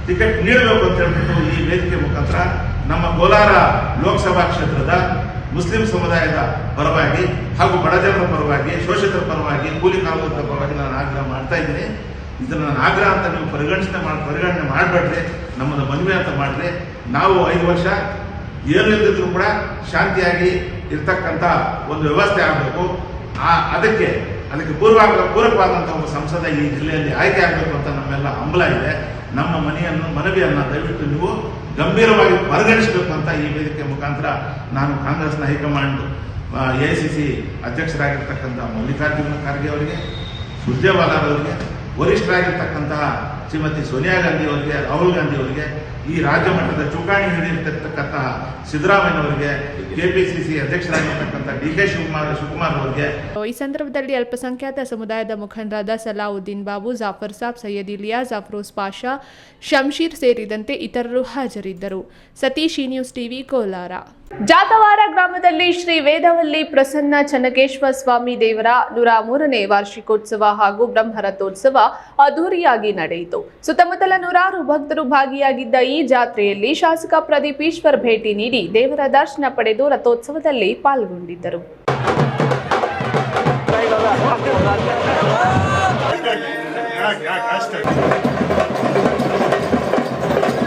ಟಿಕೆಟ್ ನೀಡಬೇಕು ಅಂತ ಹೇಳ್ಬಿಟ್ಟು ಈ ವೇದಿಕೆ ಮುಖಾಂತರ ನಮ್ಮ ಕೋಲಾರ ಲೋಕಸಭಾ ಕ್ಷೇತ್ರದ ಮುಸ್ಲಿಂ ಸಮುದಾಯದ ಪರವಾಗಿ ಹಾಗೂ ಬಡಜನರ ಪರವಾಗಿ, ಶೋಷಿತರ ಪರವಾಗಿ, ಕೂಲಿ ಕಾರ್ಮಿಕರ ಪರವಾಗಿ ನಾನು ಆಗ್ರಹ ಮಾಡ್ತಾ ಇದ್ದೀನಿ. ಇದನ್ನು ನಾನು ಆಗ್ರಹ ಅಂತ ನೀವು ಪರಿಗಣಿಸದೆ ಮಾಡಿ ಪರಿಗಣನೆ ಮಾಡಬೇಡ್ರಿ. ನಮ್ಮನ್ನು ಮದುವೆ ಅಂತ ಮಾಡಿದ್ರೆ ನಾವು ಐದು ವರ್ಷ ಏನು ಇಲ್ದಿದ್ರು ಕೂಡ ಶಾಂತಿಯಾಗಿ ಇರ್ತಕ್ಕಂಥ ಒಂದು ವ್ಯವಸ್ಥೆ ಆಗಬೇಕು. ಆ, ಅದಕ್ಕೆ ಅದಕ್ಕೆ ಪೂರ್ವ ಪೂರಕವಾದಂಥ ಒಂದು ಸಂಸದ ಈ ಜಿಲ್ಲೆಯಲ್ಲಿ ಆಯ್ಕೆ ಆಗಬೇಕು ಅಂತ ನಮ್ಮೆಲ್ಲ ಹಂಬಲ ಇದೆ. ನಮ್ಮ ಮನೆಯನ್ನು, ಮನವಿಯನ್ನು ದಯವಿಟ್ಟು ನೀವು ಗಂಭೀರವಾಗಿ ಪರಿಗಣಿಸಬೇಕು ಅಂತ ಈ ವೇದಿಕೆ ಮುಖಾಂತರ ನಾನು ಕಾಂಗ್ರೆಸ್ನ high command A C C ಅಧ್ಯಕ್ಷರಾಗಿರ್ತಕ್ಕಂಥ Mallikarjuna Kharge ಅವರಿಗೆ ಸುರ್ಜೇವಾಲಾ ಅವರಿಗೆ ವರಿಷ್ಠರಾಗಿರ್ತಕ್ಕಂತಹ ಶ್ರೀಮತಿ ಸೋನಿಯಾ ಗಾಂಧಿ ಅವರಿಗೆ ರಾಹುಲ್ ಗಾಂಧಿ ಅವರಿಗೆ ಈ ರಾಜ್ಯ ಮಟ್ಟದ ಚುಕ್ಕಾಣಿ ಹಿಡಿದಿರ್ತಕ್ಕಂತಹ ಕೆಪಿಸಿಸಿ ಅಧ್ಯಕ್ಷರಾಗಿರ್ತಕ್ಕಂಥ ಡಿ ಕೆ ಶಿವಕುಮಾರ್ ಶಿವಕುಮಾರ್ ಅವರಿಗೆ ಈ ಸಂದರ್ಭದಲ್ಲಿ ಅಲ್ಪಸಂಖ್ಯಾತ ಸಮುದಾಯದ ಮುಖಂಡರಾದ ಸಲಾವುದ್ದೀನ್ ಬಾಬು ಜಾಫರ್ ಸಾಬ್ ಸೈಯದ್ ಇಲಿಯಾಸ್ ಅಫ್ರೋಸ್ ಪಾಷಾ ಶಂಶೀರ್ ಸೇರಿದಂತೆ ಇತರರು ಹಾಜರಿದ್ದರು. ಸತೀಶ್ ಈ ನ್ಯೂಸ್ ಟಿವಿ ಕೋಲಾರ. ಜಾತವಾರ ಗ್ರಾಮದಲ್ಲಿ ಶ್ರೀ ವೇದವಲ್ಲಿ ಪ್ರಸನ್ನ ಚನ್ನಕೇಶ್ವರ ಸ್ವಾಮಿ ದೇವರ ನೂರ ಮೂರನೇ ವಾರ್ಷಿಕೋತ್ಸವ ಹಾಗೂ ಬ್ರಹ್ಮರಥೋತ್ಸವ ಅದ್ದೂರಿಯಾಗಿ ನಡೆಯಿತು. ಸುತ್ತಮುತ್ತಲ ನೂರಾರು ಭಕ್ತರು ಭಾಗಿಯಾಗಿದ್ದ ಈ ಜಾತ್ರೆಯಲ್ಲಿ ಶಾಸಕ ಪ್ರದೀಪ್ ಈಶ್ವರ್ ಭೇಟಿ ನೀಡಿ ದೇವರ ದರ್ಶನ ಪಡೆದು ರಥೋತ್ಸವದಲ್ಲಿ ಪಾಲ್ಗೊಂಡಿದ್ದರು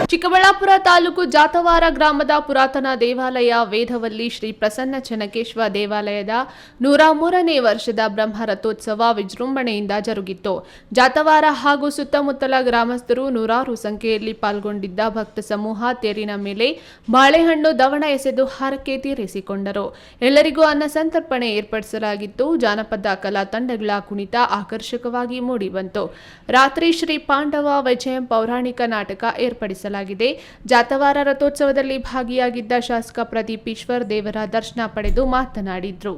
ಚಿಕ್ಕಬಳ್ಳಾಪುರ ತಾಲೂಕು ಜಾತವಾರ ಗ್ರಾಮದ ಪುರಾತನ ದೇವಾಲಯ ವೇದವಲ್ಲಿ ಶ್ರೀ ಪ್ರಸನ್ನ ಚೆನ್ನಕೇಶ್ವ ದೇವಾಲಯದ ನೂರ ಮೂರನೇ ವರ್ಷದ ಬ್ರಹ್ಮರಥೋತ್ಸವ ವಿಜೃಂಭಣೆಯಿಂದ ಜರುಗಿತ್ತು. ಜಾತವಾರ ಹಾಗೂ ಸುತ್ತಮುತ್ತಲ ಗ್ರಾಮಸ್ಥರು ನೂರಾರು ಸಂಖ್ಯೆಯಲ್ಲಿ ಪಾಲ್ಗೊಂಡಿದ್ದ ಭಕ್ತ ಸಮೂಹ ತೇರಿನ ಮೇಲೆ ಬಾಳೆಹಣ್ಣು ದವಣ ಎಸೆದು ಹಾರಕ್ಕೆ ತೀರಿಸಿಕೊಂಡರು. ಎಲ್ಲರಿಗೂ ಅನ್ನ ಸಂತರ್ಪಣೆ ಏರ್ಪಡಿಸಲಾಗಿತ್ತು. ಜಾನಪದ ಕಲಾ ತಂಡಗಳ ಕುಣಿತ ಆಕರ್ಷಕವಾಗಿ ಮೂಡಿಬಂತು. ರಾತ್ರಿ ಶ್ರೀ ಪಾಂಡವ ವಿಜಯಂ ಪೌರಾಣಿಕ ನಾಟಕ ಏರ್ಪಡಿಸಲಾಗಿದೆ ಜಾತವಾರ ರಥೋತ್ಸವದಲ್ಲಿ ಭಾಗಿಯಾಗಿದ್ದ ಶಾಸಕ ಪ್ರದೀಪ್ ಈಶ್ವರ್ ದೇವರ ದರ್ಶನ ಪಡೆದು ಮಾತನಾಡಿದ್ರು.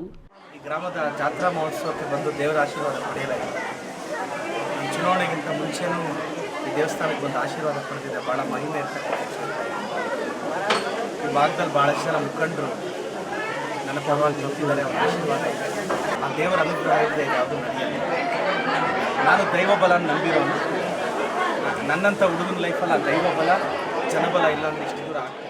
ಈ ಗ್ರಾಮದ ಜಾತ್ರಾ ಮಹೋತ್ಸವಕ್ಕೆ ಬಂದು ದೇವರ ಆಶೀರ್ವಾದ ಪಡೆಯಲಾಗಿದೆ. ಚುನಾವಣೆಗಿಂತ ಮುಂಚೆನೂ ಈ ದೇವಸ್ಥಾನಕ್ಕೆ ಬಂದು ಆಶೀರ್ವಾದ ಪಡೆದಿದೆ. ಭಾಳ ಮಹಿಮೆ ಇರ್ತಕ್ಕಂಥ ಈ ಭಾಗದಲ್ಲಿ ಭಾಳಷ್ಟು ಜನ ಮುಖಂಡರು ನನ್ನ ಪರವಾಗಿ ಗೊತ್ತಿದ್ದಾರೆ ಅವರ ಆಶೀರ್ವಾದ ಇದೆ. ಆ ದೇವರ ಅನುಗ್ರಹ ಇದೆ ಯಾವುದು ನಾನು ದೈವಬಲ ನಂಬಿರೋನು. ನನ್ನಂಥ ಹುಡುಗನ ಲೈಫಲ್ಲಿ ಆ ದೈವಬಲ ಜನಬಲ ಇಲ್ಲ ಅಂದ್ರೆ ಇಷ್ಟು ದೂರ ಆಗ್ತದೆ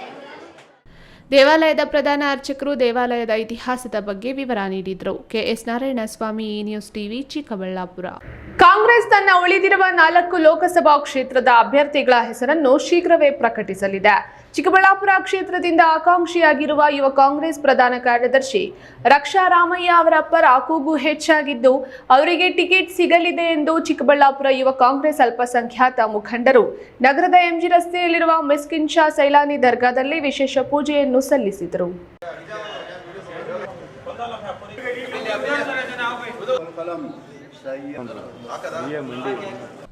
ದೇವಾಲಯದ ಪ್ರಧಾನ ಅರ್ಚಕರು ದೇವಾಲಯದ ಇತಿಹಾಸದ ಬಗ್ಗೆ ವಿವರ ನೀಡಿದರು. KS Narayanaswamy E news TV Chikkaballapur. Congress ತನ್ನ ಉಳಿದಿರುವ ನಾಲ್ಕು ಲೋಕಸಭಾ ಕ್ಷೇತ್ರದ ಅಭ್ಯರ್ಥಿಗಳ ಹೆಸರನ್ನು ಶೀಘ್ರವೇ ಪ್ರಕಟಿಸಲಿದೆ. ಚಿಕ್ಕಬಳ್ಳಾಪುರ ಕ್ಷೇತ್ರದಿಂದ ಆಕಾಂಕ್ಷಿಯಾಗಿರುವ ಯುವ ಕಾಂಗ್ರೆಸ್ ಪ್ರಧಾನ ಕಾರ್ಯದರ್ಶಿ ರಕ್ಷಾ ರಾಮಯ್ಯ ಅವರ ಪರ ಆಕೂಗು ಹೆಚ್ಚಾಗಿದ್ದು ಅವರಿಗೆ ಟಿಕೆಟ್ ಸಿಗಲಿದೆ ಎಂದು ಚಿಕ್ಕಬಳ್ಳಾಪುರ ಯುವ ಕಾಂಗ್ರೆಸ್ ಅಲ್ಪಸಂಖ್ಯಾತ ಮುಖಂಡರು ನಗರದ ಎಂಜಿ ರಸ್ತೆಯಲ್ಲಿರುವ ಮಿಸ್ಕಿನ್ ಶಾ ಸೈಲಾನಿ ದರ್ಗಾದಲ್ಲಿ ವಿಶೇಷ ಪೂಜೆಯನ್ನು ಸಲ್ಲಿಸಿದರು.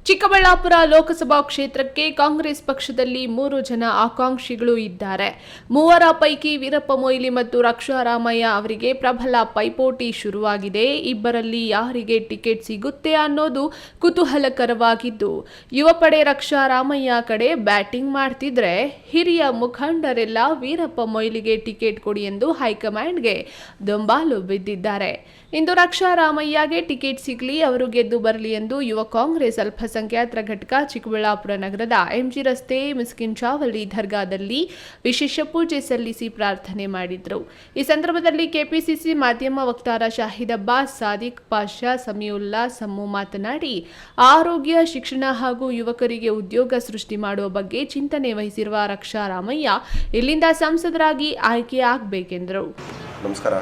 ಚಿಕ್ಕಬಳ್ಳಾಪುರ ಲೋಕಸಭಾ ಕ್ಷೇತ್ರಕ್ಕೆ ಕಾಂಗ್ರೆಸ್ ಪಕ್ಷದಲ್ಲಿ ಮೂರು ಜನ ಆಕಾಂಕ್ಷಿಗಳು ಇದ್ದಾರೆ. ಮೂವರ ಪೈಕಿ ವೀರಪ್ಪ ಮೊಯ್ಲಿ ಮತ್ತು ರಕ್ಷಾರಾಮಯ್ಯ ಅವರಿಗೆ ಪ್ರಬಲ ಪೈಪೋಟಿ ಶುರುವಾಗಿದೆ. ಇಬ್ಬರಲ್ಲಿ ಯಾರಿಗೆ ಟಿಕೆಟ್ ಸಿಗುತ್ತೆ ಅನ್ನೋದು ಕುತೂಹಲಕರವಾಗಿದ್ದು ಯುವಪಡೆ ರಕ್ಷಾರಾಮಯ್ಯ ರಕ್ಷಾ ರಾಮಯ್ಯ ಕಡೆ ಬ್ಯಾಟಿಂಗ್ ಮಾಡ್ತಿದ್ರೆ ಹಿರಿಯ ಮುಖಂಡರೆಲ್ಲ ವೀರಪ್ಪ ಮೊಯ್ಲಿಗೆ ಟಿಕೆಟ್ ಕೊಡಿ ಎಂದು ಹೈಕಮಾಂಡ್ಗೆ ದೊಂಬಾಲು ಬಿದ್ದಿದ್ದಾರೆ. ಇಂದು ರಕ್ಷಾ ರಾಮಯ್ಯಗೆ ಟಿಕೆಟ್ ಸಿಗಲಿ, ಅವರು ಗೆದ್ದು ಬರಲಿ ಎಂದು ಯುವ ಕಾಂಗ್ರೆಸ್ ಅಲ್ಪ ಅಲ್ಪಸಂಖ್ಯಾತರ ಘಟಕ ಚಿಕ್ಕಬಳ್ಳಾಪುರ ನಗರದ ಎಂಜಿ ರಸ್ತೆ, ಮಿಸ್ಕಿನ್ ಚಾವಲ್ಲಿ ದರ್ಗಾದಲ್ಲಿ ವಿಶೇಷ ಪೂಜೆ ಸಲ್ಲಿಸಿ ಪ್ರಾರ್ಥನೆ ಮಾಡಿದರು. ಈ ಸಂದರ್ಭದಲ್ಲಿ ಕೆಪಿಸಿಸಿ ಮಾಧ್ಯಮ ವಕ್ತಾರ ಶಾಹಿದ್ ಅಬ್ಬಾಸ್, ಸಾದಿಕ್ ಪಾಷಾ ಸಮಿಯುಲ್ಲಾ ಸಮ್ಮು ಮಾತನಾಡಿ, ಆರೋಗ್ಯ, ಶಿಕ್ಷಣ ಹಾಗೂ ಯುವಕರಿಗೆ ಉದ್ಯೋಗ ಸೃಷ್ಟಿ ಮಾಡುವ ಬಗ್ಗೆ ಚಿಂತನೆ ವಹಿಸಿರುವ ರಕ್ಷಾರಾಮಯ್ಯ ಇಲ್ಲಿಂದ ಸಂಸದರಾಗಿ ಆಯ್ಕೆ ಆಗಬೇಕೆಂದರು ನಮಸ್ಕಾರ.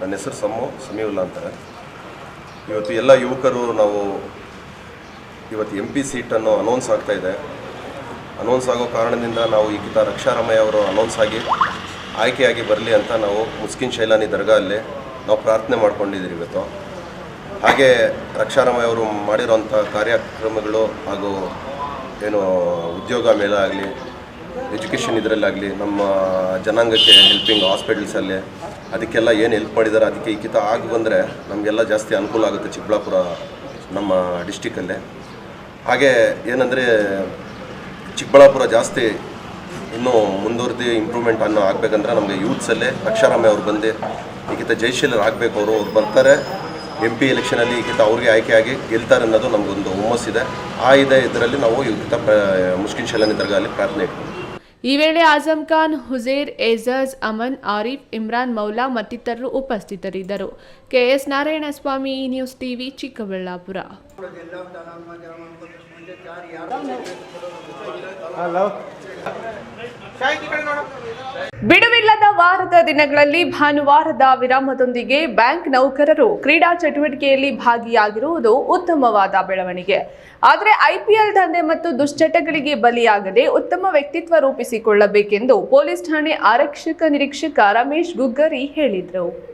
ನನ್ನ ಹೆಸರು ಸಮ್ಮು ಸಮೀವುಲ್ಲಾ ಅಂತಾರೆ. ಇವತ್ತು ಎಲ್ಲ ಯುವಕರು ನಾವು ಇವತ್ತು ಎಂ ಪಿ ಸೀಟನ್ನು ಅನೌನ್ಸ್ ಆಗ್ತಾ ಇದೆ. ಅನೌನ್ಸ್ ಆಗೋ ಕಾರಣದಿಂದ ನಾವು ಈಗಿತ ರಕ್ಷಾರಾಮಯ್ಯ ಅವರು ಅನೌನ್ಸ್ ಆಗಿ ಆಯ್ಕೆಯಾಗಿ ಬರಲಿ ಅಂತ ನಾವು ಮುಸ್ಕಿನ್ ಶೈಲಾನಿ ದರ್ಗಾ ಅಲ್ಲಿ ನಾವು ಪ್ರಾರ್ಥನೆ ಮಾಡ್ಕೊಂಡಿದ್ದೀರಿ ಇವತ್ತು. ಹಾಗೆ ರಕ್ಷಾರಾಮಯ್ಯ ಅವರು ಮಾಡಿರೋಂಥ ಕಾರ್ಯಕ್ರಮಗಳು ಹಾಗೂ ಏನು ಉದ್ಯೋಗ ಮೇಳ ಆಗಲಿ ಎಜುಕೇಷನ್ ಇದರಲ್ಲಾಗಲಿ, ನಮ್ಮ ಜನಾಂಗಕ್ಕೆ ಹೆಲ್ಪಿಂಗ್ ಹಾಸ್ಪಿಟಲ್ಸಲ್ಲಿ ಅದಕ್ಕೆಲ್ಲ ಏನು ಹೆಲ್ಪ್ ಮಾಡಿದ್ದಾರೆ ಅದಕ್ಕೆ ಈಗಿತ ಆಗಿ ಬಂದರೆ ನಮಗೆಲ್ಲ ಜಾಸ್ತಿ ಅನುಕೂಲ ಆಗುತ್ತೆ ಚಿಕ್ಕಬಳ್ಳಾಪುರ ನಮ್ಮ ಡಿಸ್ಟಿಕಲ್ಲೇ ಹಾಗೆ ಏನಂದರೆ ಚಿಕ್ಕಬಳ್ಳಾಪುರ ಜಾಸ್ತಿ ಇನ್ನೂ ಮುಂದುವರೆದು ಇಂಪ್ರೂವ್ಮೆಂಟ್ ಅನ್ನೋ ಆಗಬೇಕಂದ್ರೆ ನಮಗೆ ಯೂತ್ಸಲ್ಲೇ ಅಕ್ಷರಾಮ್ಯ ಅವ್ರು ಬಂದು ಈಗಿತ ಜಯಶೀಲರು ಆಗಬೇಕು ಅವರು, ಅವ್ರು ಬರ್ತಾರೆ. ಎಂ ಪಿ ಎಲೆಕ್ಷನಲ್ಲಿ ಈಗಿತ ಅವ್ರಿಗೆ ಆಯ್ಕೆಯಾಗಿ ಗೆಲ್ತಾರೆ ಅನ್ನೋದು ನಮಗೊಂದು ಹುಮ್ಮಸ್ಸಿದೆ. ಆ ಇದೆ ಇದರಲ್ಲಿ ನಾವು ಈಗಿತ ಮುಸ್ಕಿನ್ ಶೈಲಾನಿ ದರ್ಗಾದಲ್ಲಿ ಪ್ರಾರ್ಥನೆ ಇಟ್ಕೊಂಡು ಈ ವೇಳೆ ಆಜಂ ಖಾನ್ ಹುಜೇರ್ ಏಜಾಜ್ ಅಮನ್, ಆರಿಫ್, ಇಮ್ರಾನ್, ಮೌಲಾ ಮತ್ತಿತರರು ಉಪಸ್ಥಿತರಿದ್ದರು. KS Narayanaswamy, news TV, Chikkaballapur. ಬಿಡುವಿಲ್ಲದ ವಾರದ ದಿನಗಳಲ್ಲಿ ಭಾನುವಾರದ ವಿರಾಮದೊಂದಿಗೆ ಬ್ಯಾಂಕ್ ನೌಕರರು ಕ್ರೀಡಾ ಚಟುವಟಿಕೆಯಲ್ಲಿ ಭಾಗಿಯಾಗಿರುವುದು ಉತ್ತಮವಾದ ಬೆಳವಣಿಗೆ. ಆದರೆ ಐಪಿಎಲ್ ದಂಧೆ ಮತ್ತು ದುಶ್ಚಟಗಳಿಗೆ ಬಲಿಯಾಗದೆ ಉತ್ತಮ ವ್ಯಕ್ತಿತ್ವ ರೂಪಿಸಿಕೊಳ್ಳಬೇಕೆಂದು ಪೊಲೀಸ್ ಠಾಣೆ ಆರಕ್ಷಕ ನಿರೀಕ್ಷಕ ರಮೇಶ್ ಗುಗ್ಗರಿ ಹೇಳಿದರು.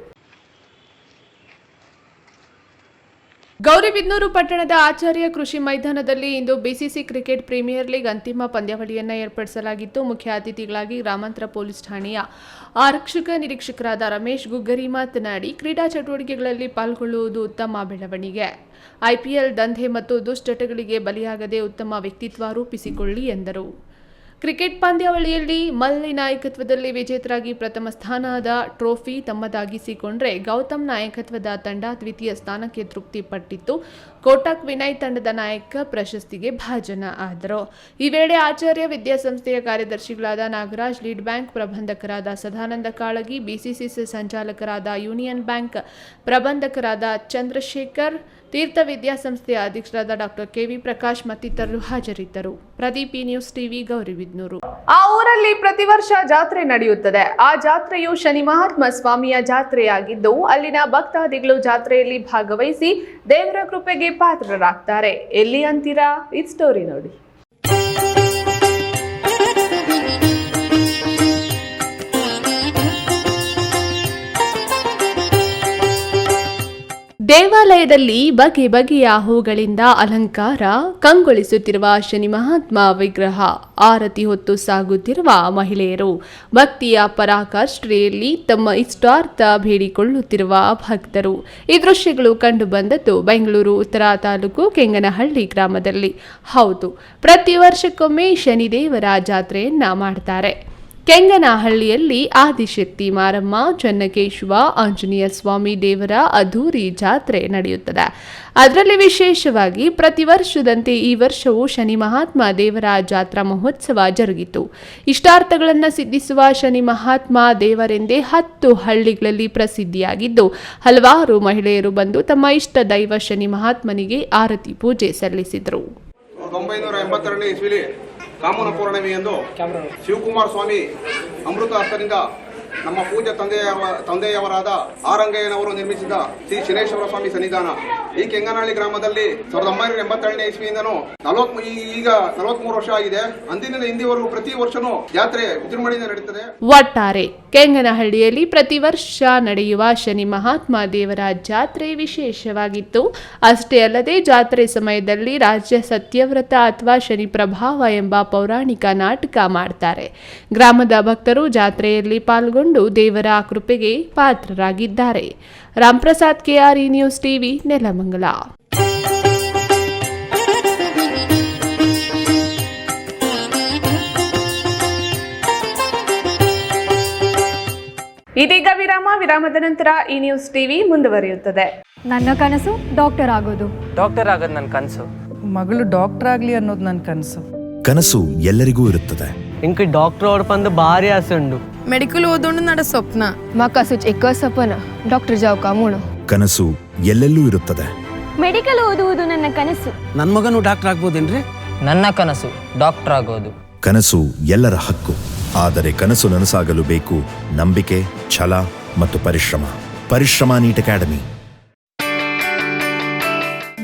ಗೌರಿಬಿದನೂರು ಪಟ್ಟಣದ ಆಚಾರ್ಯ ಕೃಷಿ ಮೈದಾನದಲ್ಲಿ ಇಂದು ಬಿಸಿಸಿ ಕ್ರಿಕೆಟ್ ಪ್ರೀಮಿಯರ್ ಲೀಗ್ ಅಂತಿಮ ಪಂದ್ಯಾವಳಿಯನ್ನು ಏರ್ಪಡಿಸಲಾಗಿತ್ತು. ಮುಖ್ಯ ಅತಿಥಿಗಳಾಗಿ ಗ್ರಾಮಾಂತರ ಪೊಲೀಸ್ ಠಾಣೆಯ ಆರಕ್ಷಕ ನಿರೀಕ್ಷಕರಾದ ರಮೇಶ್ ಗುಗ್ಗರಿ ಮಾತನಾಡಿ, ಕ್ರೀಡಾ ಚಟುವಟಿಕೆಗಳಲ್ಲಿ ಪಾಲ್ಗೊಳ್ಳುವುದು ಉತ್ತಮ ಬೆಳವಣಿಗೆ. ಐಪಿಎಲ್ ದಂಧೆ ಮತ್ತು ದುಶ್ಚಟಗಳಿಗೆ ಬಲಿಯಾಗದೆ ಉತ್ತಮ ವ್ಯಕ್ತಿತ್ವ ರೂಪಿಸಿಕೊಳ್ಳಿ ಎಂದರು. ಕ್ರಿಕೆಟ್ ಪಂದ್ಯಾವಳಿಯಲ್ಲಿ ಮಲ್ಲಿ ನಾಯಕತ್ವದಲ್ಲಿ ವಿಜೇತರಾಗಿ ಪ್ರಥಮ ಸ್ಥಾನದ ಟ್ರೋಫಿ ತಮ್ಮದಾಗಿಸಿಕೊಂಡ್ರೆ ಗೌತಮ್ ನಾಯಕತ್ವದ ತಂಡ ದ್ವಿತೀಯ ಸ್ಥಾನಕ್ಕೆ ತೃಪ್ತಿಪಟ್ಟಿತ್ತು. ಕೋಟಕ್ ವಿನಯ್ ತಂಡದ ನಾಯಕ ಪ್ರಶಸ್ತಿಗೆ ಭಾಜನ ಆದರು. ಈ ವೇಳೆ ಆಚಾರ್ಯ ವಿದ್ಯಾಸಂಸ್ಥೆಯ ಕಾರ್ಯದರ್ಶಿಗಳಾದ ನಾಗರಾಜ್, ಲೀಡ್ ಬ್ಯಾಂಕ್ ಪ್ರಬಂಧಕರಾದ ಸದಾನಂದ ಕಾಳಗಿ ಬಿಸಿಸಿಸಿ ಸಂಚಾಲಕರಾದ ಯೂನಿಯನ್ ಬ್ಯಾಂಕ್ ಪ್ರಬಂಧಕರಾದ ಚಂದ್ರಶೇಖರ್ ತೀರ್ಥ ವಿದ್ಯಾಸಂಸ್ಥೆಯ ಅಧ್ಯಕ್ಷರಾದ ಡಾಕ್ಟರ್ ಕೆವಿ ಪ್ರಕಾಶ್ ಮತ್ತಿತರರು ಹಾಜರಿದ್ದರು. ಪ್ರದೀಪ್ ನ್ಯೂಸ್ ಟಿವಿ ಗೌರಿಬಿದ್ನೂರು ಆ ಊರಲ್ಲಿ ಪ್ರತಿ ವರ್ಷ ಜಾತ್ರೆ ನಡೆಯುತ್ತದೆ. ಆ ಜಾತ್ರೆಯು ಶನಿ ಮಹಾತ್ಮ ಸ್ವಾಮಿಯ ಜಾತ್ರೆಯಾಗಿದ್ದು, ಅಲ್ಲಿನ ಭಕ್ತಾದಿಗಳು ಜಾತ್ರೆಯಲ್ಲಿ ಭಾಗವಹಿಸಿ ದೇವರ ಕೃಪೆಗೆ ಪಾತ್ರರಾಗ್ತಾರೆ. ಎಲ್ಲಿ ಅಂತೀರಾ? ಈ ಸ್ಟೋರಿ ನೋಡಿ. ದೇವಾಲಯದಲ್ಲಿ ಬಗೆ ಬಗೆಯ ಹೂಗಳಿಂದ ಅಲಂಕಾರ ಕಂಗೊಳಿಸುತ್ತಿರುವ ಶನಿ ಮಹಾತ್ಮ ವಿಗ್ರಹ. ಆರತಿ ಹೊತ್ತು ಸಾಗುತ್ತಿರುವ ಮಹಿಳೆಯರು ಭಕ್ತಿಯ ಪರಾಕಾಷ್ಠೆಯಲ್ಲಿ ತಮ್ಮ ಇಷ್ಟಾರ್ಥ ಬೇಡಿಕೊಳ್ಳುತ್ತಿರುವ ಭಕ್ತರು. ಈ ದೃಶ್ಯಗಳು ಕಂಡುಬಂದದ್ದು ಬೆಂಗಳೂರು, ಉತ್ತರ ತಾಲೂಕು, ಕೆಂಗನಹಳ್ಳಿ ಗ್ರಾಮದಲ್ಲಿ. ಹೌದು, ಪ್ರತಿ ವರ್ಷಕ್ಕೊಮ್ಮೆ ಶನಿದೇವರ ಜಾತ್ರೆಯನ್ನ ಮಾಡ್ತಾರೆ. ಕೆಂಗನಹಳ್ಳಿಯಲ್ಲಿ ಆದಿಶಕ್ತಿ ಮಾರಮ್ಮ, ಚನ್ನಕೇಶವ, ಆಂಜನೇಯ ಸ್ವಾಮಿ ದೇವರ ಅದ್ಧೂರಿ ಜಾತ್ರೆ ನಡೆಯುತ್ತದೆ. ಅದರಲ್ಲಿ ವಿಶೇಷವಾಗಿ ಪ್ರತಿ ವರ್ಷದಂತೆ ಈ ವರ್ಷವೂ ಶನಿ ಮಹಾತ್ಮ ದೇವರ ಜಾತ್ರಾ ಮಹೋತ್ಸವ ಜರುಗಿತು. ಇಷ್ಟಾರ್ಥಗಳನ್ನು ಸಿದ್ಧಿಸುವ ಶನಿ ಮಹಾತ್ಮ ದೇವರೆಂದೇ ಹತ್ತು ಹಳ್ಳಿಗಳಲ್ಲಿ ಪ್ರಸಿದ್ಧಿಯಾಗಿದ್ದು, ಹಲವಾರು ಮಹಿಳೆಯರು ಬಂದು ತಮ್ಮ ಇಷ್ಟ ದೈವ ಶನಿ ಮಹಾತ್ಮನಿಗೆ ಆರತಿ ಪೂಜೆ ಸಲ್ಲಿಸಿದರು. ಸಾವಿರದ ಒಂಬೈನೂರ ಎಂಬತ್ತೆರಡನೇ ಇಸ್ವಿಲಿ ಕಾಮನ ಪೌರ್ಣಮಿ ಎಂದು ಶಿವಕುಮಾರ ಸ್ವಾಮಿ ಅಮೃತ ಹಸ್ತದಿಂದ ನಮ್ಮ ಪೂಜ್ಯ ತಂದೆಯ ತಂದೆಯವರಾದ ಆರಂಗಯ್ಯನವರು ನಿರ್ಮಿಸಿದ ಶ್ರೀ ಶಿರೇಶ್ವರ ಸ್ವಾಮಿ ಸನ್ನಿಧಾನ. ಈ ಕೆಂಗನಹಳ್ಳಿ ಗ್ರಾಮದಲ್ಲಿ ಸಾವಿರದ ಒಂಬೈನೂರ ಎಂಬತ್ತೆರಡನೇ ಇಸ್ವಿಯಿಂದನೂ ನಲವತ್ ಈಗ ನಲವತ್ಮೂರು ವರ್ಷ ಆಗಿದೆ. ಅಂದಿನಿಂದ ಇಂದಿವರೆಗೂ ಪ್ರತಿ ವರ್ಷನೂ ಜಾತ್ರೆ ವಿಜೃಂಭಣೆಯಿಂದ ನಡೀತದೆ. ಒಟ್ಟಾರೆ ಕೆಂಗನಹಳ್ಳಿಯಲ್ಲಿ ಪ್ರತಿ ವರ್ಷ ನಡೆಯುವ ಶನಿ ಮಹಾತ್ಮ ದೇವರ ಜಾತ್ರೆ ವಿಶೇಷವಾಗಿತ್ತು. ಅಷ್ಟೇ ಅಲ್ಲದೆ ಜಾತ್ರೆ ಸಮಯದಲ್ಲಿ ರಾಜ್ಯ ಸತ್ಯವ್ರತ ಅಥವಾ ಶನಿ ಪ್ರಭಾವ ಎಂಬ ಪೌರಾಣಿಕ ನಾಟಕ ಮಾಡ್ತಾರೆ. ಗ್ರಾಮದ ಭಕ್ತರು ಜಾತ್ರೆಯಲ್ಲಿ ಪಾಲ್ಗೊಂಡು ಮಾಡಿಕೊಂಡು ದೇವರ ಕೃಪೆಗೆ ಪಾತ್ರರಾಗಿದ್ದಾರೆ. Ramprasad KR E news TV Nelamangala. ಇದೀಗ ವಿರಾಮ ವಿರಾಮದ ನಂತರ ಈ ನ್ಯೂಸ್ ಟಿವಿ ಮುಂದುವರಿಯುತ್ತದೆ. ನನ್ನ ಕನಸು ಡಾಕ್ಟರ್ ಆಗೋದು. ಡಾಕ್ಟರ್ ಆಗೋದು ನನ್ನ ಕನಸು. ಮಗಳು ಡಾಕ್ಟರ್ ಆಗ್ಲಿ ಅನ್ನೋದು ನನ್ನ ಕನಸು. ಕನಸು ಎಲ್ಲರಿಗೂ ಇರುತ್ತದೆ. ಇಂಕ ಡಾಕ್ಟರ್ ಅವ್ರ ಬಂದು ಭಾರಿ ಆಸೆ ಉಂಡು. ಮೆಡಿಕಲ್ ಓದೋಣ ನಡ ಸ್ವಪ್ನ. ಮಕ್ಕ ಸುಚ್ ಎಕ್ಕ ಸಪನ. ಡಾಕ್ಟರ್ ಜಾವ್ ಕಾಮೋಣ ಕನಸು ಎಲ್ಲೆಲ್ಲೂ ಇರುತ್ತದೆ. ಮೆಡಿಕಲ್ ಓದುವುದು ನನ್ನ ಕನಸು. ನನ್ನ ಮಗನು ಡಾಕ್ಟರ್ ಆಗ್ಬೋದೇನ್ರಿ? ನನ್ನ ಕನಸು ಡಾಕ್ಟರ್ ಆಗೋದು. ಕನಸು ಎಲ್ಲರ ಹಕ್ಕು. ಆದರೆ ಕನಸು ನನಸಾಗಲು ಬೇಕು ನಂಬಿಕೆ ಛಲ ಮತ್ತು ಪರಿಶ್ರಮ. ಪರಿಶ್ರಮ ನೀಟ್ ಅಕಾಡೆಮಿ.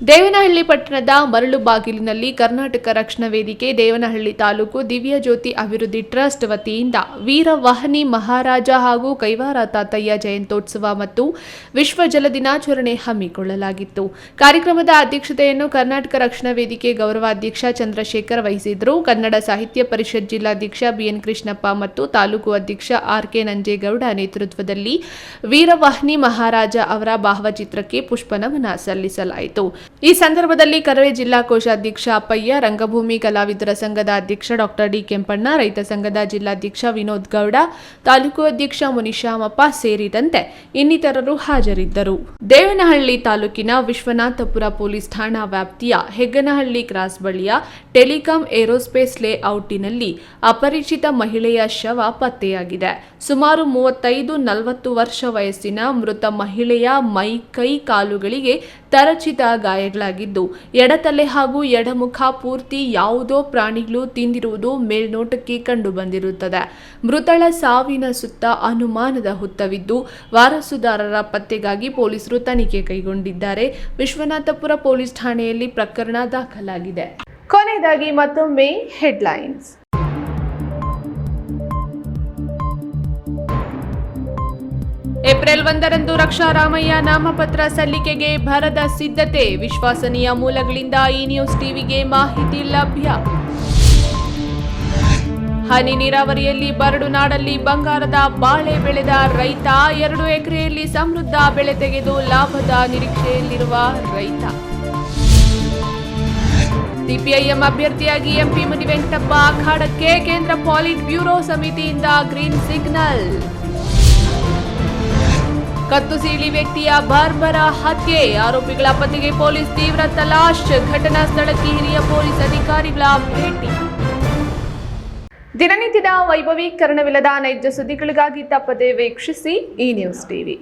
ದೇವನಹಳ್ಳಿ ಪಟ್ಟಣದ ಮರಳು ಬಾಗಿಲಿನಲ್ಲಿ ಕರ್ನಾಟಕ ರಕ್ಷಣಾ ವೇದಿಕೆ, ದೇವನಹಳ್ಳಿ ತಾಲೂಕು ದಿವ್ಯ ಜ್ಯೋತಿ ಅಭಿವೃದ್ಧಿ ಟ್ರಸ್ಟ್ ವತಿಯಿಂದ ವೀರ ವಾಹನಿ ಮಹಾರಾಜ ಹಾಗೂ ಕೈವಾರ ತಾತಯ್ಯ ಜಯಂತೋತ್ಸವ ಮತ್ತು ವಿಶ್ವ ಜಲ ದಿನಾಚರಣೆ ಹಮ್ಮಿಕೊಳ್ಳಲಾಗಿತ್ತು. ಕಾರ್ಯಕ್ರಮದ ಅಧ್ಯಕ್ಷತೆಯನ್ನು ಕರ್ನಾಟಕ ರಕ್ಷಣಾ ವೇದಿಕೆ ಗೌರವಾಧ್ಯಕ್ಷ ಚಂದ್ರಶೇಖರ್ ವಹಿಸಿದ್ರು. ಕನ್ನಡ ಸಾಹಿತ್ಯ ಪರಿಷತ್ ಜಿಲ್ಲಾಧ್ಯಕ್ಷ ಬಿಎನ್ ಕೃಷ್ಣಪ್ಪ ಮತ್ತು ತಾಲೂಕು ಅಧ್ಯಕ್ಷ ಆರ್ ಕೆ ನಂಜೇಗೌಡ ನೇತೃತ್ವದಲ್ಲಿ ವೀರವಾಹಿನಿ ಮಹಾರಾಜ ಅವರ ಭಾವಚಿತ್ರಕ್ಕೆ ಪುಷ್ಪನಮನ ಸಲ್ಲಿಸಲಾಯಿತು. ಈ ಸಂದರ್ಭದಲ್ಲಿ ಕರವೇ ಜಿಲ್ಲಾ ಕೋಶಾಧ್ಯಕ್ಷ ಅಪ್ಪಯ್ಯ, ರಂಗಭೂಮಿ ಕಲಾವಿದರ ಸಂಘದ ಅಧ್ಯಕ್ಷ ಡಾಕ್ಟರ್ ಡಿ. ಕೆಂಪಣ್ಣ, ರೈತ ಸಂಘದ ಜಿಲ್ಲಾಧ್ಯಕ್ಷ ವಿನೋದ್ ಗೌಡ, ತಾಲೂಕು ಅಧ್ಯಕ್ಷ ಮುನಿಶಾಮಪ್ಪ ಸೇರಿದಂತೆ ಇನ್ನಿತರರು ಹಾಜರಿದ್ದರು. ದೇವನಹಳ್ಳಿ ತಾಲೂಕಿನ ವಿಶ್ವನಾಥಪುರ ಪೊಲೀಸ್ ಠಾಣಾ ವ್ಯಾಪ್ತಿಯ ಹೆಗ್ಗನಹಳ್ಳಿ ಕ್ರಾಸ್ ಬಳಿಯ ಟೆಲಿಕಾಂ ಏರೋಸ್ಪೇಸ್ ಲೇಔಟಿನಲ್ಲಿ ಅಪರಿಚಿತ ಮಹಿಳೆಯ ಶವ ಪತ್ತೆಯಾಗಿದೆ. ಸುಮಾರು ಮೂವತ್ತೈದು, ನಲವತ್ತು ವರ್ಷ ವಯಸ್ಸಿನ ಮೃತ ಮಹಿಳೆಯ ಮೈ, ಕೈ, ಕಾಲುಗಳಿಗೆ ತರಚಿತ ಗಾಯಗಳಾಗಿದ್ದು, ಎಡತಲೆ ಹಾಗೂ ಎಡಮುಖ ಪೂರ್ತಿ ಯಾವುದೋ ಪ್ರಾಣಿಗಳು ತಿಂದಿರುವುದು ಮೇಲ್ನೋಟಕ್ಕೆ ಕಂಡು ಬಂದಿರುತ್ತದೆ ಮೃತಳ ಸಾವಿನ ಸುತ್ತ ಅನುಮಾನದ ಹುತ್ತವಿದ್ದು, ವಾರಸುದಾರರ ಪತ್ತೆಗಾಗಿ ಪೊಲೀಸರು ತನಿಖೆ ಕೈಗೊಂಡಿದ್ದಾರೆ. ವಿಶ್ವನಾಥಪುರ ಪೊಲೀಸ್ ಠಾಣೆಯಲ್ಲಿ ಪ್ರಕರಣ ದಾಖಲಾಗಿದೆ. ಕೊನೆಯದಾಗಿ ಮತ್ತೊಮ್ಮೆ ಹೆಡ್ಲೈನ್ಸ್ ಏಪ್ರಿಲ್ ಒಂದರಂದು ರಕ್ಷಾ ರಾಮಯ್ಯ ನಾಮಪತ್ರ ಸಲ್ಲಿಕೆಗೆ ಭರದ ಸಿದ್ಧತೆ. ವಿಶ್ವಾಸನೀಯ ಮೂಲಗಳಿಂದ ಈ ನ್ಯೂಸ್ ಟಿವಿಗೆ ಮಾಹಿತಿ ಲಭ್ಯ. ಹನಿ ನೀರಾವರಿಯಲ್ಲಿ ಬರಡು ನಾಡಲ್ಲಿ ಬಂಗಾರದ ಬಾಳೆ ಬೆಳೆದ ರೈತ, ಎರಡು ಎಕರೆಯಲ್ಲಿ ಸಮೃದ್ಧ ಬೆಳೆ ತೆಗೆದು ಲಾಭದ ನಿರೀಕ್ಷೆಯಲ್ಲಿರುವ ರೈತ. ಸಿಪಿಐಎಂ ಅಭ್ಯರ್ಥಿಯಾಗಿ ಎಂಪಿ ಮುನಿವೆಂಕಟಪ್ಪ ಅಖಾಡಕ್ಕೆ ಕೇಂದ್ರ ಪಾಲಿಟ್ ಬ್ಯೂರೋ ಸಮಿತಿಯಿಂದ ಗ್ರೀನ್ ಸಿಗ್ನಲ್. ಕತ್ತು ಸೀಳಿ ವ್ಯಕ್ತಿಯ ಬಾರ್ಬರ ಹತ್ಯೆ. ಆರೋಪಿಗಳ ಪತ್ತೆಗೆ ಪೊಲೀಸ್ ತೀವ್ರ ತಲಾಶ್. ಘಟನಾ ಸ್ಥಳಕ್ಕೆ ಹಿರಿಯ ಪೊಲೀಸ್ ಅಧಿಕಾರಿಗಳ ಭೇಟಿ. ದಿನನಿತ್ಯದ ವೈಭವೀಕರಣವಿಲ್ಲದ ನೈಜ ಸುದ್ದಿಗಳಿಗಾಗಿ ತಪ್ಪದೆ ವೀಕ್ಷಿಸಿ ಈ ನ್ಯೂಸ್ ಟಿವಿ.